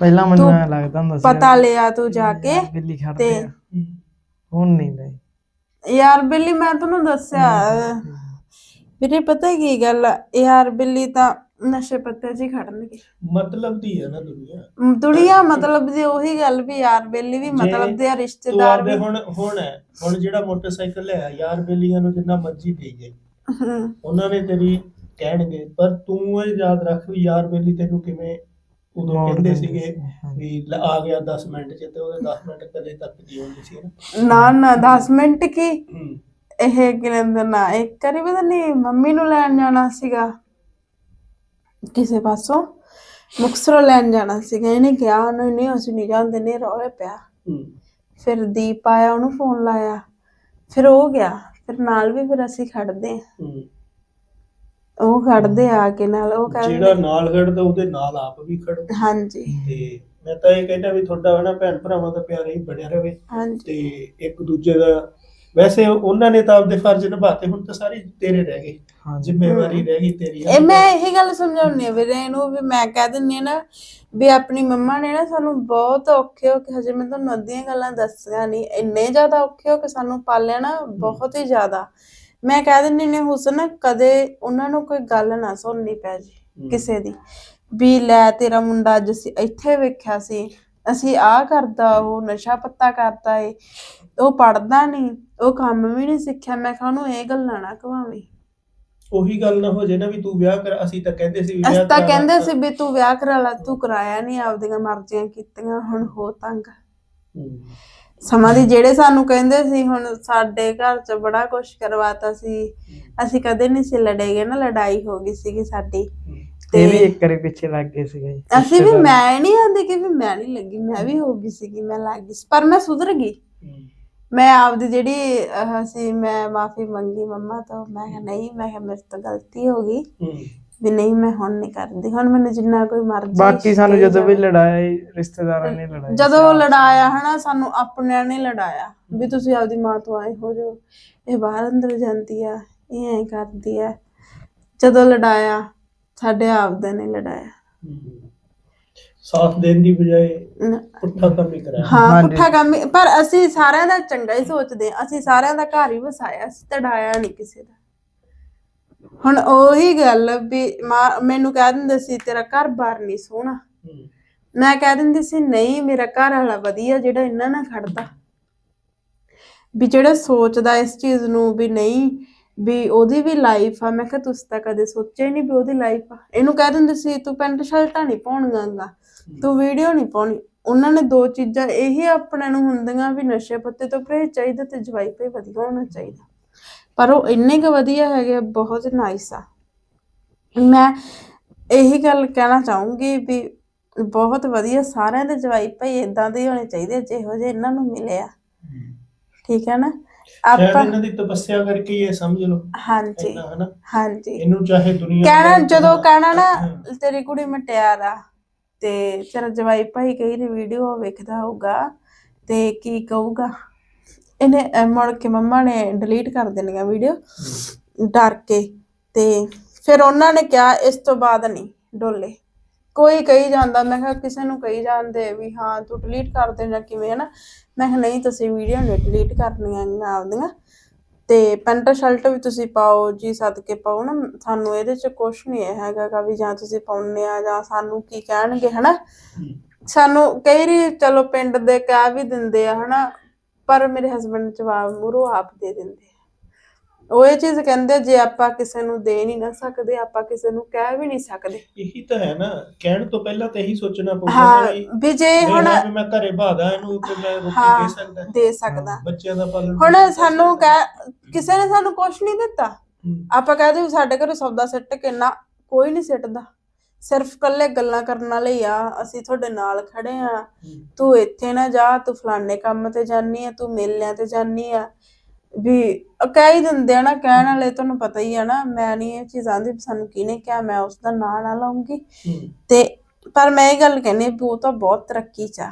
Speaker 2: ਪਹਿਲਾਂ ਮੈਨੂੰ ਐਂ ਲੱਗਦਾ ਹੁੰਦਾ ਸੀ
Speaker 3: ਪਤਾ ਲਿਆ ਤੂੰ ਜਾ ਕੇ
Speaker 2: ਬਿੱਲੀ ਖੜਦੇ
Speaker 3: ਤੇ
Speaker 2: ਹੁਣ ਨਹੀਂ ਲਈ
Speaker 3: ਯਾਰ ਬਿੱਲੀ ਮੈਂ ਤੁਹਾਨੂੰ ਦੱਸਿਆ ਵੀਰੇ ਪਤਾ ਕੀ ਗੱਲ ਆ? ਯਾਰ ਬਿੱਲੀ ਤਾਂ ਨਸ਼ੇ ਪੱਤੇ 'ਚ ਹੀ ਖੜਨਗੇ।
Speaker 4: ਮਤਲਬ ਦੀ ਹੈ ਨਾ ਦੁਨੀਆ।
Speaker 3: ਦੁਨੀਆ ਮਤਲਬ ਦੀ ਉਹੀ ਗੱਲ ਵੀ ਯਾਰ ਬੇਲੀ ਵੀ ਮਤਲਬ ਦੇ ਆ ਰਿਸ਼ਤੇਦਾਰ ਵੀ।
Speaker 4: ਹੁਣ ਹੁਣ ਹੈ ਹੁਣ ਜਿਹੜਾ ਮੋਟਰਸਾਈਕਲ ਲਿਆ ਯਾਰ ਬੇਲੀਆਂ ਨੂੰ ਜਿੰਨਾ ਮਰਜ਼ੀ ਦੇਈ ਜਾਈ
Speaker 3: ਹਮ, ਉਹਨਾਂ
Speaker 4: ਉਹਨਾਂ ਨੇ ਤੇਰੀ ਕਹਿਣਗੇ ਪਰ ਤੂੰ ਇਹ ਯਾਦ ਰੱਖ ਵੀ ਯਾਰ ਬੇਲੀ ਤੈਨੂੰ ਕਿਵੇਂ ਉਦੋਂ ਕਹਿੰਦੇ ਸੀਗੇ। ਵੀ ਆ ਗਿਆ 10 ਮਿੰਟ ਚ ਤੇ ਉਹਦੇ 10 ਮਿੰਟ ਕਦੇ ਤੱਕ ਦੀ ਹੁੰਦੀ ਸੀ ਨਾ।
Speaker 3: ਨਾ ਨਾ 10 ਮਿੰਟ ਕੀ? ਇਹ ਕਿਲੰਦਰ ਨਾ ਇੱਕ ਕਰੀ ਪਤਾ ਨਹੀਂ ਮੰਮੀ ਨੂੰ ਲੈਣ ਜਾਣਾ ਸੀਗਾ। ਕਿਸੇ ਪਾਸੋਂ। ਮੁਕਸਰੋਂ ਲੈਣ ਜਾਣਾ ਸੀਗਾ ਇਹਨੇ ਕਿਹਾ ਨਹੀਂ ਨਹੀਂ ਅਸੀਂ ਨਹੀਂ ਜਾਂਦੇ ਨੇ ਰੋਏ ਪਿਆ।
Speaker 4: ਹੂੰ।
Speaker 3: ਫਿਰ ਦੀਪ ਆਇਆ ਉਹਨੂੰ ਫੋਨ ਲਾਇਆ। ਫਿਰ ਉਹ ਗਿਆ ਫਿਰ ਨਾਲ ਵੀ ਫਿਰ ਅਸੀਂ ਖੜਦੇ ਹਾਂ। ਉਹ ਖੜਦੇ ਆ ਕੇ ਨਾਲ ਉਹ
Speaker 4: ਜਿਹੜਾ
Speaker 3: ਕਹਿੰਦੇ
Speaker 4: ਨਾਲ ਖੜਦਾ ਉਹਦੇ ਨਾਲ ਆਪ ਵੀ ਖੜੋ।
Speaker 3: ਹਾਂਜੀ।
Speaker 4: ਤੇ ਮੈਂ ਤਾਂ ਇਹ ਕਹਿੰਦਾ ਵੀ ਤੁਹਾਡਾ ਹਨਾ ਭੈਣ ਭਰਾਵਾਂ ਦਾ ਪਿਆਰ ਹੀ ਬਣਿਆ ਰਵੇ
Speaker 3: ਹਾਂਜੀ।
Speaker 4: ਤੇ ਇੱਕ ਦੂਜੇ ਦਾ ਵੈਸੇ ਉਹਨਾਂ ਨੇ ਤਾਂ ਆਪਦੇ ਫਰਜ਼ ਨਿਭਾਤੇ ਹੁਣ ਤਾਂ ਸਾਰੇ ਤੇਰੇ ਰਹਿ ਗਏ।
Speaker 2: ਹਾਂਜੀ।
Speaker 4: ਜ਼ਿੰਮੇਵਾਰੀ ਰਹਿ ਗਈ ਤੇਰੀ।
Speaker 3: ਇਹ ਮੈਂ ਇਹੀ ਗੱਲ ਸਮਝਾਉਣੀ ਆ ਵੀਰੇ ਇਹਨੂੰ ਵੀ ਮੈਂ ਕਹਿ ਦਿੰਨੀ ਆ ਨਾ ਵੀ ਆਪਣੀ ਮੰਮਾ ਨੇ ਨਾ ਸਾਨੂੰ ਬਹੁਤ ਔਖੇ ਹੋ ਕੇ ਹਜੇ ਮੈਂ ਤੁਹਾਨੂੰ ਅੱਧੀਆਂ ਗੱਲਾਂ ਦੱਸੀਆਂ ਨਹੀਂ ਇੰਨੇ ਜ਼ਿਆਦਾ ਔਖੇ ਹੋ ਕੇ ਸਾਨੂੰ ਪਾਲਿਆ ਨਾ ਬਹੁਤ ਹੀ ਜ਼ਿਆਦਾ। ਮੈਂ ਕਹਿ ਦਿੰਨੀ ਨੇ ਹੁਸਨ ਕਦੇ ਉਹਨਾਂ ਨੂੰ ਕੋਈ ਗੱਲ ਨਾ ਸੁਣਨੀ ਪੈ ਜੇ ਕਿਸੇ ਦੀ ਵੀ ਲੈ ਤੇਰਾ ਮੁੰਡਾ ਅੱਜ ਅਸੀਂ ਇੱਥੇ ਵੇਖਿਆ ਸੀ ਅਸੀਂ ਆਹ ਕਰਦਾ ਉਹ ਨਸ਼ਾ ਪੱਤਾ ਕਰਦਾ ਏ ਉਹ ਪੜਦਾ ਨਹੀਂ ਉਹ ਕੰਮ ਵੀ ਨਹੀਂ ਸਿੱਖਿਆ ਮੈਂ ਕਿਹਾ ਉਹਨੂੰ ਇਹ ਗੱਲਾਂ ਨਾ ਕਵਾਵੀਂ
Speaker 4: ਉਹੀ ਗੱਲ ਨਾ ਹੋ ਜੇ ਨਾ ਵੀ ਤੂੰ ਵਿਆਹ ਕਰ ਅਸੀਂ ਤਾਂ ਕਹਿੰਦੇ ਸੀ ਵੀ
Speaker 3: ਅਸੀਂ
Speaker 4: ਵਿਆਹ
Speaker 3: ਤਾਂ
Speaker 4: ਕਰਾ
Speaker 3: ਕਹਿੰਦੇ। ਸੀ ਵੀ ਤੂੰ ਵਿਆਹ ਕਰਾ ਲਾ ਤੂੰ ਕਰਾਇਆ ਨਹੀਂ ਆਪਦੀਆਂ ਮਰਜ਼ੀਆਂ ਕੀਤੀਆਂ ਹੁਣ ਹੋ ਤੰਗ
Speaker 4: ਹੂੰ।
Speaker 3: ਸਮਾਂ ਦੀ ਜਿਹੜੇ ਸਾਨੂੰ ਕਹਿੰਦੇ ਸੀ ਹੁਣ ਸਾਡੇ ਘਰ 'ਚ ਬੜਾ ਕੁਝ ਕਰਵਾਤਾ ਸੀ। ਅਸੀਂ ਕਦੇ ਨਹੀਂ ਸੀ ਲੜੇਗੇ ਨਾ ਲੜਾਈ ਹੋ ਗਈ ਸੀਗੀ ਸਾਡੀ।
Speaker 2: ਇਹ ਵੀ ਇੱਕ ਕਰੇ ਪਿੱਛੇ ਲੱਗ ਗਏ ਸੀਗੇ ਜੀ।
Speaker 3: ਅਸੀਂ ਵੀ ਮੈਂ ਨਹੀਂ ਆਂਦੀ ਕਿ ਵੀ ਮੈਂ ਨਹੀਂ ਲੱਗੀ ਮੈਂ ਵੀ ਹੋ ਗਈ ਸੀਗੀ ਮੈਂ ਲੱਗ ਗਈ ਸੀ, ਪਰ ਮੈਂ ਸੁਧਰ ਗਈ। ਮੈਂ ਆਪਦੀ ਜਿਹੜੀ ਅਹ, ਸੀ ਮੈਂ ਮਾਫੀ ਮੰਗੀ ਮੰਮਾ ਤੋਂ ਮੈਂ ਕਿਹਾ ਨਹੀਂ ਮੈਂ ਕਿਹਾ ਮੇਰੇ ਤੋਂ ਗਲਤੀ ਹੋ ਗਈ। ਵੀ ਨਹੀਂ ਮੈਂ ਹੁਣ ਨਹੀਂ ਕਰਦੀ ਹੁਣ ਮੈਨੂੰ ਜਿੰਨਾ ਕੋਈ ਮਰਜ਼ੀ
Speaker 2: ਬਾਕੀ ਸਾਨੂੰ
Speaker 3: ਕਹੀ
Speaker 2: ਜਦੋਂ ਵੀ
Speaker 3: ਜਾਵੇ।
Speaker 2: ਲੜਾਇਆ ਰਿਸ਼ਤੇਦਾਰਾਂ ਨੇ ਲੜਾਇਆ
Speaker 3: ਜਦੋਂ ਉਹ ਲੜਾਇਆ ਹਨਾ ਸਾਨੂੰ ਆਪਣਿਆਂ ਨੇ ਲੜਾਇਆ ਵੀ ਤੁਸੀਂ ਆਪਦੀ ਮਾਂ ਤੋਂ ਆਏ ਹੋ ਜੋ ਇਹ ਬਾਹਰ ਅੰਦਰ ਜਾਂਦੀ ਆ ਇਹ ਐਂ ਕਰਦੀ ਆ ਜਦੋਂ ਲੜਾਇਆ ਸਾਡੇ ਆਪਦੇ ਨੇ ਲੜਾਇਆ।
Speaker 4: ਸਾਥ ਦੇਣ ਦੀ ਬਜਾਏ
Speaker 3: ਨ-
Speaker 4: ਪੁੱਠਾ ਕੰਮ ਹੀ ਕਰਾਇਆ
Speaker 3: ਹਾਂ
Speaker 2: ਹਾਂਜੀ।
Speaker 3: ਪੁੱਠਾ ਕੰਮ ਹੀ- ਪਰ ਅਸੀਂ ਸਾਰਿਆਂ ਦਾ ਚੰਗਾ ਹੀ ਸੋਚਦੇ ਹਾਂ ਅਸੀਂ ਸਾਰਿਆਂ ਦਾ ਘਰ ਹੀ ਵਸਾਇਆ ਅਸੀਂ ਤੜਾਇਆ ਨਹੀਂ ਕਿਸੇ ਦਾ ਹੁਣ ਉਹੀ ਗੱਲ ਵੀ ਮਾਂ- ਮੈਨੂੰ ਕਹਿ ਦਿੰਦੇ ਸੀ ਤੇਰਾ ਘਰ ਬਾਰ ਨਹੀਂ ਸੋਹਣਾ।
Speaker 4: ਹੂੰ।
Speaker 3: ਮੈਂ ਕਹਿ ਦਿੰਦੀ ਸੀ ਨਹੀਂ ਮੇਰਾ ਘਰ ਵਾਲਾ ਵਧੀਆ ਜਿਹੜਾ ਇਹਨਾਂ ਨਾਲ ਖੜਦਾ। ਵੀ ਜਿਹੜਾ ਸੋਚਦਾ ਇਸ ਚੀਜ਼ ਨੂੰ ਵੀ ਨਹੀਂ ਵੀ ਉਹਦੀ ਵੀ ਲਾਈਫ ਆ। ਮੈਂ ਕਿਹਾ ਤੁਸੀਂ ਤਾਂ ਕਦੇ ਸੋਚਿਆ ਹੀ ਨਹੀਂ ਵੀ ਉਹਦੀ ਲਾਈਫ ਆ? ਇਹਨੂੰ ਕਹਿ ਦਿੰਦੇ ਸੀ ਤੂੰ ਪੈਂਟ ਸ਼ਰਟਾਂ ਨਹੀਂ ਪਾਉਣੀਆਂ ਗਾ। ਤੂੰ ਵੀਡੀਓ ਨਹੀਂ ਪਾਉਣੀ। ਉਹਨਾਂ ਨੇ ਦੋ ਚੀਜ਼ਾਂ ਇਹੀ ਆਪਣੇ ਨੂੰ ਹੁੰਦੀਆਂ ਵੀ ਨਸ਼ੇ ਪੱਤੇ ਤੋਂ ਪਰਹੇਜ਼ ਚਾਹੀਦਾ ਤੇ ਜਵਾਈ ਪੇ ਵਧੀਆ ਹੋਣਾ ਚਾਹੀਦਾ। ਪਰ ਉਹ ਇੰਨੇ ਕੁ ਵਧੀਆ ਹੈਗੇ ਬਹੁਤ ਨਾਈਸ ਆ। ਮੈਂ ਇਹੀ ਗੱਲ ਕਹਿਣਾ ਚਾਹੂੰਗੀ ਵੀ ਬਹੁਤ ਵਧੀਆ ਸਾਰਿਆਂ ਦੇ ਜਵਾਈ ਭਾਈ ਇਦਾਂ ਦੇ ਹੋਣੇ ਚਾਹੀਦੇ ਜਿਹੋ ਜਿਹੇ ਇਹਨਾਂ ਨੂੰ ਮਿਲੇ ਆ। ਠੀਕ ਹੈ ਨਾ? ਆਪਾਂ
Speaker 4: ਇਹਨਾਂ ਦੀ ਤਪੱਸਿਆ ਕਰਕੇ ਇਹ ਸਮਝ ਲਓ।
Speaker 3: ਹਾਂਜੀ ਹਾਂਜੀ।
Speaker 4: ਇਹਨੂੰ ਚਾਹੇ ਦੁਨੀਆ
Speaker 3: ਕਹਿਣਾ ਜਦੋਂ ਕਹਿਣਾ ਨਾ। ਤੇਰੀ ਕੁੜੀ ਮਟਿਆਰ ਆ ਤੇ ਤੇਰਾ ਜਵਾਈ ਭਾਈ ਕਈ ਵੀਡੀਓ ਵੇਖਦਾ ਹੋਊਗਾ ਤੇ ਕੀ ਕਹੂਗਾ? ਇਹਨੇ ਮੁੜ ਕੇ ਮੰਮਾ ਨੇ ਡਿਲੀਟ ਕਰ ਦੇਣੀਆਂ ਵੀਡੀਓ ਡਰ ਕੇ ਤੇ ਫਿਰ ਉਹਨਾਂ ਨੇ ਕਿਹਾ ਇਸ ਤੋਂ ਬਾਅਦ ਨਹੀਂ ਡੋਲੇ। ਕੋਈ ਕਹੀ ਜਾਂਦਾ ਮੈਂ ਕਿਹਾ ਕਿਸੇ ਨੂੰ ਕਹੀ ਜਾਂਦੇ ਵੀ ਹਾਂ ਤੂੰ ਡਿਲੀਟ ਕਰ ਦੇ ਜਾਂ ਕਿਵੇਂ ਹੈ ਨਾ ਮੈਂ ਕਿਹਾ ਨਹੀਂ ਤੁਸੀਂ ਵੀਡੀਓ ਨਹੀਂ ਡਿਲੀਟ ਕਰਨੀਆਂ ਹੈਗੀਆਂ ਆਪਦੀਆਂ ਤੇ ਪੈਂਟ ਸ਼ਰਟ ਵੀ ਤੁਸੀਂ ਪਾਓ ਜੀ ਸਦਕੇ ਪਾਓ ਨਾ ਸਾਨੂੰ ਇਹਦੇ ਚ ਕੁਝ ਨਹੀਂ ਹੈਗਾ ਗਾ ਵੀ ਜਾਂ ਤੁਸੀਂ ਪਾਉਣੇ ਆ ਜਾਂ ਸਾਨੂੰ ਕੀ ਕਹਿਣਗੇ ਹਨਾ। ਸਾਨੂੰ ਕਈ ਰੀ ਚਲੋ ਪਿੰਡ ਦੇ ਕਹਿ ਵੀ ਦਿੰਦੇ ਆ ਹਨਾ? ਪਰ ਮੇਰੇ ਹਸਬੰਡ ਜਵਾਬ ਮੂਰੋ ਆਪ ਦੇ ਦਿੰਦੇ ਉਹ ਇਹ ਚੀਜ਼ ਕਹਿੰਦੇ ਜੇ ਆਪਾਂ ਕਿਸੇ ਨੂੰ ਦੇ ਨਹੀਂ ਨਾ ਸਕਦੇ ਆਪਾਂ ਕਿਸੇ ਨੂੰ ਕਹਿ ਵੀ ਨਹੀਂ ਸਕਦੇ।
Speaker 4: ਇਹੀ ਤਾਂ ਹੈ ਨਾ ਕਹਿਣ ਤੋਂ ਪਹਿਲਾਂ ਤਾਂ ਇਹੀ ਸੋਚਣਾ ਪਊਗਾ
Speaker 3: ਹਾਂ
Speaker 4: ਵੀ
Speaker 3: ਜੇ ਹੁਣ
Speaker 4: ਮੈਂ ਘਰੇ ਬਾਦਾ ਇਹਨੂੰ ਤੇ ਮੈਂ ਰੋਟੀ ਦੇ ਸਕਦਾ।
Speaker 3: ਦੇ ਸਕਦਾ।
Speaker 4: ਬੱਚਿਆਂ ਦਾ ਪਾਲਣ
Speaker 3: ਹੁਣ ਸਾਨੂੰ ਕਹਿ ਕਿਸੇ ਨੇ ਸਾਨੂੰ ਕੁਝ ਨਹੀਂ ਦਿੱਤਾ। ਆਪਾਂ ਕਹਦੇ ਸਾਡੇ ਘਰੇ ਸੌਦਾ ਸਿੱਟ ਕੇ ਨਾ ਕੋਈ ਨਹੀਂ ਸਿੱਟਦਾ। ਸਿਰਫ ਕੱਲੇ ਗੱਲਾਂ ਕਰਨ ਵਾਲੇ ਆ ਅਸੀਂ ਤੁਹਾਡੇ ਨਾਲ ਖੜੇ ਆ। ਤੂੰ ਇੱਥੇ ਨਾ ਜਾ ਤੂੰ ਫਲਾਣੇ ਕੰਮ ਤੇ ਜਾਨੀ ਆ ਤੂੰ ਮੇਲਿਆਂ ਤੇ ਜਾਨੀ ਆ ਵੀ ਕਹਿ ਦਿੰਦੇ ਆ ਨਾ ਕਹਿਣ ਵਾਲੇ ਤੁਹਾਨੂੰ ਪਤਾ ਹੀ ਆ ਨਾ ਮੈਂ ਨਹੀਂ ਇਹ ਚੀਜ਼ ਆਂਦੀ ਸਾਨੂੰ ਕਿਹਨੇ ਕਿਹਾ ਮੈਂ ਉਸ ਦਾ ਨਾਂ ਨਾ ਲਾਉਂਗੀ। ਤੇ ਪਰ ਮੈਂ ਇਹ ਗੱਲ ਕਹਿੰਦੀ ਵੀ ਉਹ ਤਾਂ ਬਹੁਤ ਤਰੱਕੀ ਚ ਆ।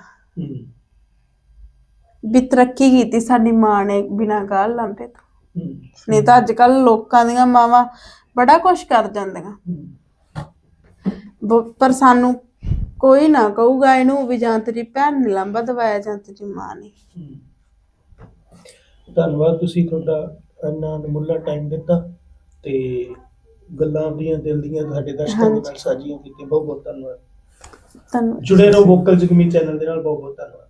Speaker 3: ਵੀ ਤਰੱਕੀ ਕੀਤੀ ਸਾਡੀ ਮਾਂ ਨੇ ਬਿਨਾਂ ਗੱਲ ਲਾਂਬੇ ਤੋਂ। ਨਹੀਂ ਤਾਂ ਅੱਜ ਕੱਲ ਲੋਕਾਂ ਦੀਆਂ ਮਾਵਾਂ ਬੜਾ ਕੁਝ ਕਰ ਜਾਂਦੀਆਂ। ਬ- ਪਰ ਸਾਨੂੰ ਕੋਈ ਨਾ ਕਹੂਗਾ ਇਹਨੂੰ ਵੀ ਜਾਂ ਤੇਰੀ ਭੈਣ ਨੇ ਲੰਬਾ ਦਵਾਇਆ ਜਾਂ ਤੇਰੀ ਮਾਂ ਨੇ।
Speaker 4: ਧੰਨਵਾਦ ਤੁਸੀਂ ਤੁਹਾਡਾ ਇੰਨਾ ਅਨਮੁੱਲਾ ਟਾਈਮ ਦਿੱਤਾ ਤੇ ਗੱਲਾਂ ਆਪਣੀਆਂ ਦਿਲ ਦੀਆਂ ਸਾਡੇ ਦਰਸ਼ਕਾਂ ਦੇ ਨਾਲ ਸਾਂਝੀਆਂ ਕੀਤੀਆਂ। ਬਹੁਤ ਬਹੁਤ ਧੰਨਵਾਦ।
Speaker 3: ਧੰਨਵਾਦ।
Speaker 4: ਜੁੜੇ ਰਹੋ ਵੋਕਲ ਜਗਮੀ ਚੈਨਲ ਦੇ ਨਾਲ। ਬਹੁਤ ਬਹੁਤ ਧੰਨਵਾਦ।